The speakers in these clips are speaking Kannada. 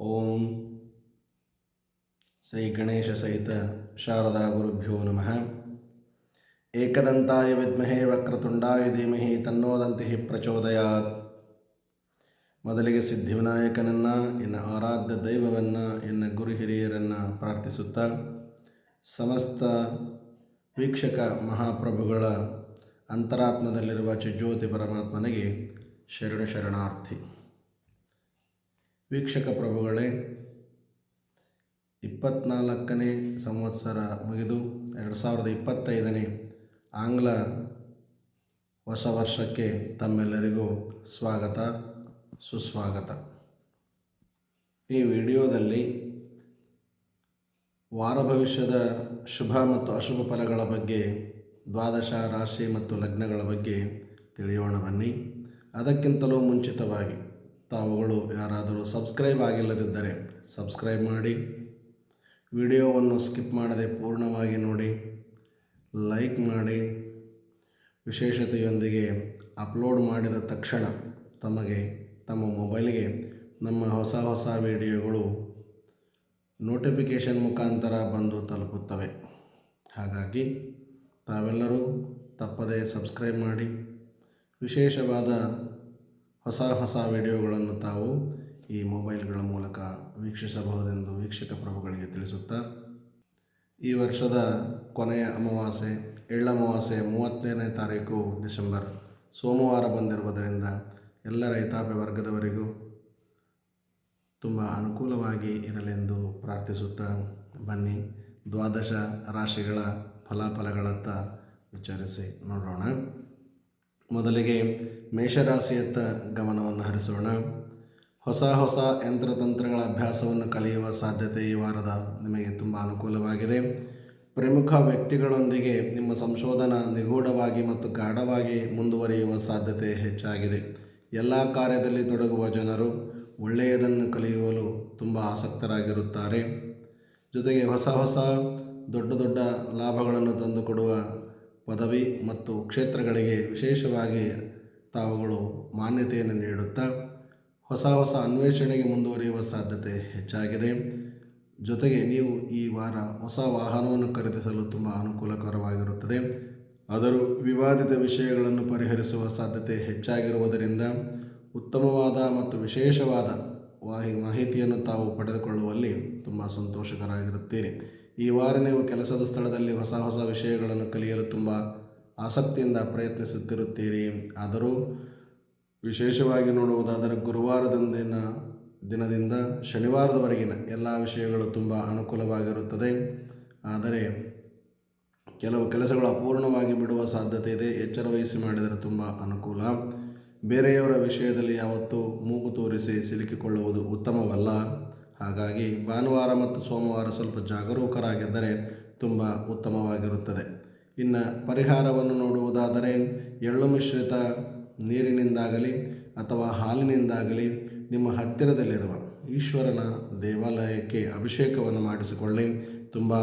ಓಂ ಶ್ರೀ ಗಣೇಶ ಸಹಿತ ಶಾರದಾ ಗುರುಭ್ಯೋ ನಮಃ. ಏಕದಂತಾಯ ವಿದ್ಮಹೇ ವಕ್ರತುಂಡಾಯ ಧೀಮಹಿ ತನ್ನೋದಂತಿ ಪ್ರಚೋದಯಾತ್. ಮೊದಲಿಗೆ ಸಿದ್ಧಿವಿನಾಯಕನನ್ನು ಎನ್ನ ಆರಾಧ್ಯ ದೈವವನ್ನು ಎನ್ನ ಗುರು ಹಿರಿಯರನ್ನು ಪ್ರಾರ್ಥಿಸುತ್ತಾ ಸಮಸ್ತ ವೀಕ್ಷಕ ಮಹಾಪ್ರಭುಗಳ ಅಂತರಾತ್ಮದಲ್ಲಿರುವ ಚಜ್ಜ್ಯೋತಿ ಪರಮಾತ್ಮನಿಗೆ ಶರಣ ಶರಣಾರ್ಥಿ. ವೀಕ್ಷಕ ಪ್ರಭುಗಳೇ, ಇಪ್ಪತ್ನಾಲ್ಕನೇ ಸಂವತ್ಸರ ಮುಗಿದು ಎರಡು ಸಾವಿರದ ಇಪ್ಪತ್ತೈದನೇ ಆಂಗ್ಲ ಹೊಸ ವರ್ಷಕ್ಕೆ ತಮ್ಮೆಲ್ಲರಿಗೂ ಸ್ವಾಗತ, ಸುಸ್ವಾಗತ. ಈ ವಿಡಿಯೋದಲ್ಲಿ ವಾರ ಭವಿಷ್ಯದ ಶುಭ ಮತ್ತು ಅಶುಭ ಫಲಗಳ ಬಗ್ಗೆ, ದ್ವಾದಶ ರಾಶಿ ಮತ್ತು ಲಗ್ನಗಳ ಬಗ್ಗೆ ತಿಳಿಯೋಣ ಬನ್ನಿ. ಅದಕ್ಕಿಂತಲೂ ಮುಂಚಿತವಾಗಿ ತಾವುಗಳು ಯಾರಾದರೂ ಸಬ್ಸ್ಕ್ರೈಬ್ ಆಗಿಲ್ಲದಿದ್ದರೆ ಸಬ್ಸ್ಕ್ರೈಬ್ ಮಾಡಿ. ವಿಡಿಯೋವನ್ನು ಸ್ಕಿಪ್ ಮಾಡದೆ ಪೂರ್ಣವಾಗಿ ನೋಡಿ. ಲೈಕ್ ಮಾಡಿ. ವಿಶೇಷತೆಯೊಂದಿಗೆ ಅಪ್ಲೋಡ್ ಮಾಡಿದ ತಕ್ಷಣ ತಮಗೆ ತಮ್ಮ ಮೊಬೈಲ್ಗೆ ನಮ್ಮ ಹೊಸ ಹೊಸ ವಿಡಿಯೋಗಳು ನೋಟಿಫಿಕೇಷನ್ ಮುಖಾಂತರ ಬಂದು ತಲುಪುತ್ತವೆ. ಹಾಗಾಗಿ ತಾವೆಲ್ಲರೂ ತಪ್ಪದೇ ಸಬ್ಸ್ಕ್ರೈಬ್ ಮಾಡಿ. ವಿಶೇಷವಾದ ಹೊಸ ಹೊಸ ವಿಡಿಯೋಗಳನ್ನು ತಾವು ಈ ಮೊಬೈಲ್ಗಳ ಮೂಲಕ ವೀಕ್ಷಿಸಬಹುದೆಂದು ವೀಕ್ಷಕ ಪ್ರಭುಗಳಿಗೆ ತಿಳಿಸುತ್ತಾ, ಈ ವರ್ಷದ ಕೊನೆಯ ಅಮಾವಾಸ್ಯೆ ಎಳ್ಳಮಾವಾಸ್ಯೆ ಮೂವತ್ತನೇ ತಾರೀಕು ಡಿಸೆಂಬರ್ ಸೋಮವಾರ ಬಂದಿರುವುದರಿಂದ ಎಲ್ಲ ರೈತಾಪಿ ವರ್ಗದವರಿಗೂ ತುಂಬ ಅನುಕೂಲವಾಗಿ ಇರಲೆಂದು ಪ್ರಾರ್ಥಿಸುತ್ತಾ ಬನ್ನಿ. ದ್ವಾದಶ ರಾಶಿಗಳ ಫಲಾಫಲಗಳತ್ತ ವಿಚಾರಿಸಿ ನೋಡೋಣ. ಮೊದಲಿಗೆ ಮೇಷರಾಶಿಯತ್ತ ಗಮನವನ್ನು ಹರಿಸೋಣ. ಹೊಸ ಹೊಸ ಯಂತ್ರತಂತ್ರಗಳ ಅಭ್ಯಾಸವನ್ನು ಕಲಿಯುವ ಸಾಧ್ಯತೆ ಈ ವಾರದ ನಿಮಗೆ ತುಂಬ ಅನುಕೂಲವಾಗಿದೆ. ಪ್ರಮುಖ ವ್ಯಕ್ತಿಗಳೊಂದಿಗೆ ನಿಮ್ಮ ಸಂಶೋಧನಾ ನಿಗೂಢವಾಗಿ ಮತ್ತು ಗಾಢವಾಗಿ ಮುಂದುವರಿಯುವ ಸಾಧ್ಯತೆ ಹೆಚ್ಚಾಗಿದೆ. ಎಲ್ಲ ಕಾರ್ಯದಲ್ಲಿ ತೊಡಗುವ ಜನರು ಒಳ್ಳೆಯದನ್ನು ಕಲಿಯಲು ತುಂಬ ಆಸಕ್ತರಾಗಿರುತ್ತಾರೆ. ಜೊತೆಗೆ ಹೊಸ ಹೊಸ ದೊಡ್ಡ ದೊಡ್ಡ ಲಾಭಗಳನ್ನು ತಂದುಕೊಡುವ ಪದವಿ ಮತ್ತು ಕ್ಷೇತ್ರಗಳಿಗೆ ವಿಶೇಷವಾಗಿ ತಾವುಗಳು ಮಾನ್ಯತೆಯನ್ನು ನೀಡುತ್ತಾ ಹೊಸ ಹೊಸ ಅನ್ವೇಷಣೆಗೆ ಮುಂದುವರಿಯುವ ಸಾಧ್ಯತೆ ಹೆಚ್ಚಾಗಿದೆ. ಜೊತೆಗೆ ನೀವು ಈ ವಾರ ಹೊಸ ವಾಹನವನ್ನು ಖರೀದಿಸಲು ತುಂಬ ಅನುಕೂಲಕರವಾಗಿರುತ್ತದೆ. ಆದರೂ ವಿವಾದಿತ ವಿಷಯಗಳನ್ನು ಪರಿಹರಿಸುವ ಸಾಧ್ಯತೆ ಹೆಚ್ಚಾಗಿರುವುದರಿಂದ ಉತ್ತಮವಾದ ಮತ್ತು ವಿಶೇಷವಾದ ವಾಹಿ, ಮಾಹಿತಿಯನ್ನು ತಾವು ಪಡೆದುಕೊಳ್ಳುವಲ್ಲಿ ತುಂಬ ಸಂತೋಷಕರಾಗಿರುತ್ತೀರಿ. ಈ ವಾರ ನೀವು ಕೆಲಸದ ಸ್ಥಳದಲ್ಲಿ ಹೊಸ ಹೊಸ ವಿಷಯಗಳನ್ನು ಕಲಿಯಲು ತುಂಬ ಆಸಕ್ತಿಯಿಂದ ಪ್ರಯತ್ನಿಸುತ್ತಿರುತ್ತೀರಿ. ಆದರೂ ವಿಶೇಷವಾಗಿ ನೋಡುವುದಾದರೆ ಗುರುವಾರದಂದಿನ ದಿನದಿಂದ ಶನಿವಾರದವರೆಗಿನ ಎಲ್ಲ ವಿಷಯಗಳು ತುಂಬ ಅನುಕೂಲವಾಗಿರುತ್ತದೆ. ಆದರೆ ಕೆಲವು ಕೆಲಸಗಳು ಅಪೂರ್ಣವಾಗಿ ಬಿಡುವ ಸಾಧ್ಯತೆ ಇದೆ. ಎಚ್ಚರ ವಹಿಸಿ ಮಾಡಿದರೆ ತುಂಬ ಅನುಕೂಲ. ಬೇರೆಯವರ ವಿಷಯದಲ್ಲಿ ಯಾವತ್ತೂ ಮೂಗು ತೋರಿಸಿ ಸಿಲುಕಿಕೊಳ್ಳುವುದು ಉತ್ತಮವಲ್ಲ. ಹಾಗಾಗಿ ಭಾನುವಾರ ಮತ್ತು ಸೋಮವಾರ ಸ್ವಲ್ಪ ಜಾಗರೂಕರಾಗಿದ್ದರೆ ತುಂಬ ಉತ್ತಮವಾಗಿರುತ್ತದೆ. ಇನ್ನು ಪರಿಹಾರವನ್ನು ನೋಡುವುದಾದರೆ ಎಳ್ಳು ಮಿಶ್ರಿತ ನೀರಿನಿಂದಾಗಲಿ ಅಥವಾ ಹಾಲಿನಿಂದಾಗಲಿ ನಿಮ್ಮ ಹತ್ತಿರದಲ್ಲಿರುವ ಈಶ್ವರನ ದೇವಾಲಯಕ್ಕೆ ಅಭಿಷೇಕವನ್ನು ಮಾಡಿಸಿಕೊಳ್ಳಿ. ತುಂಬ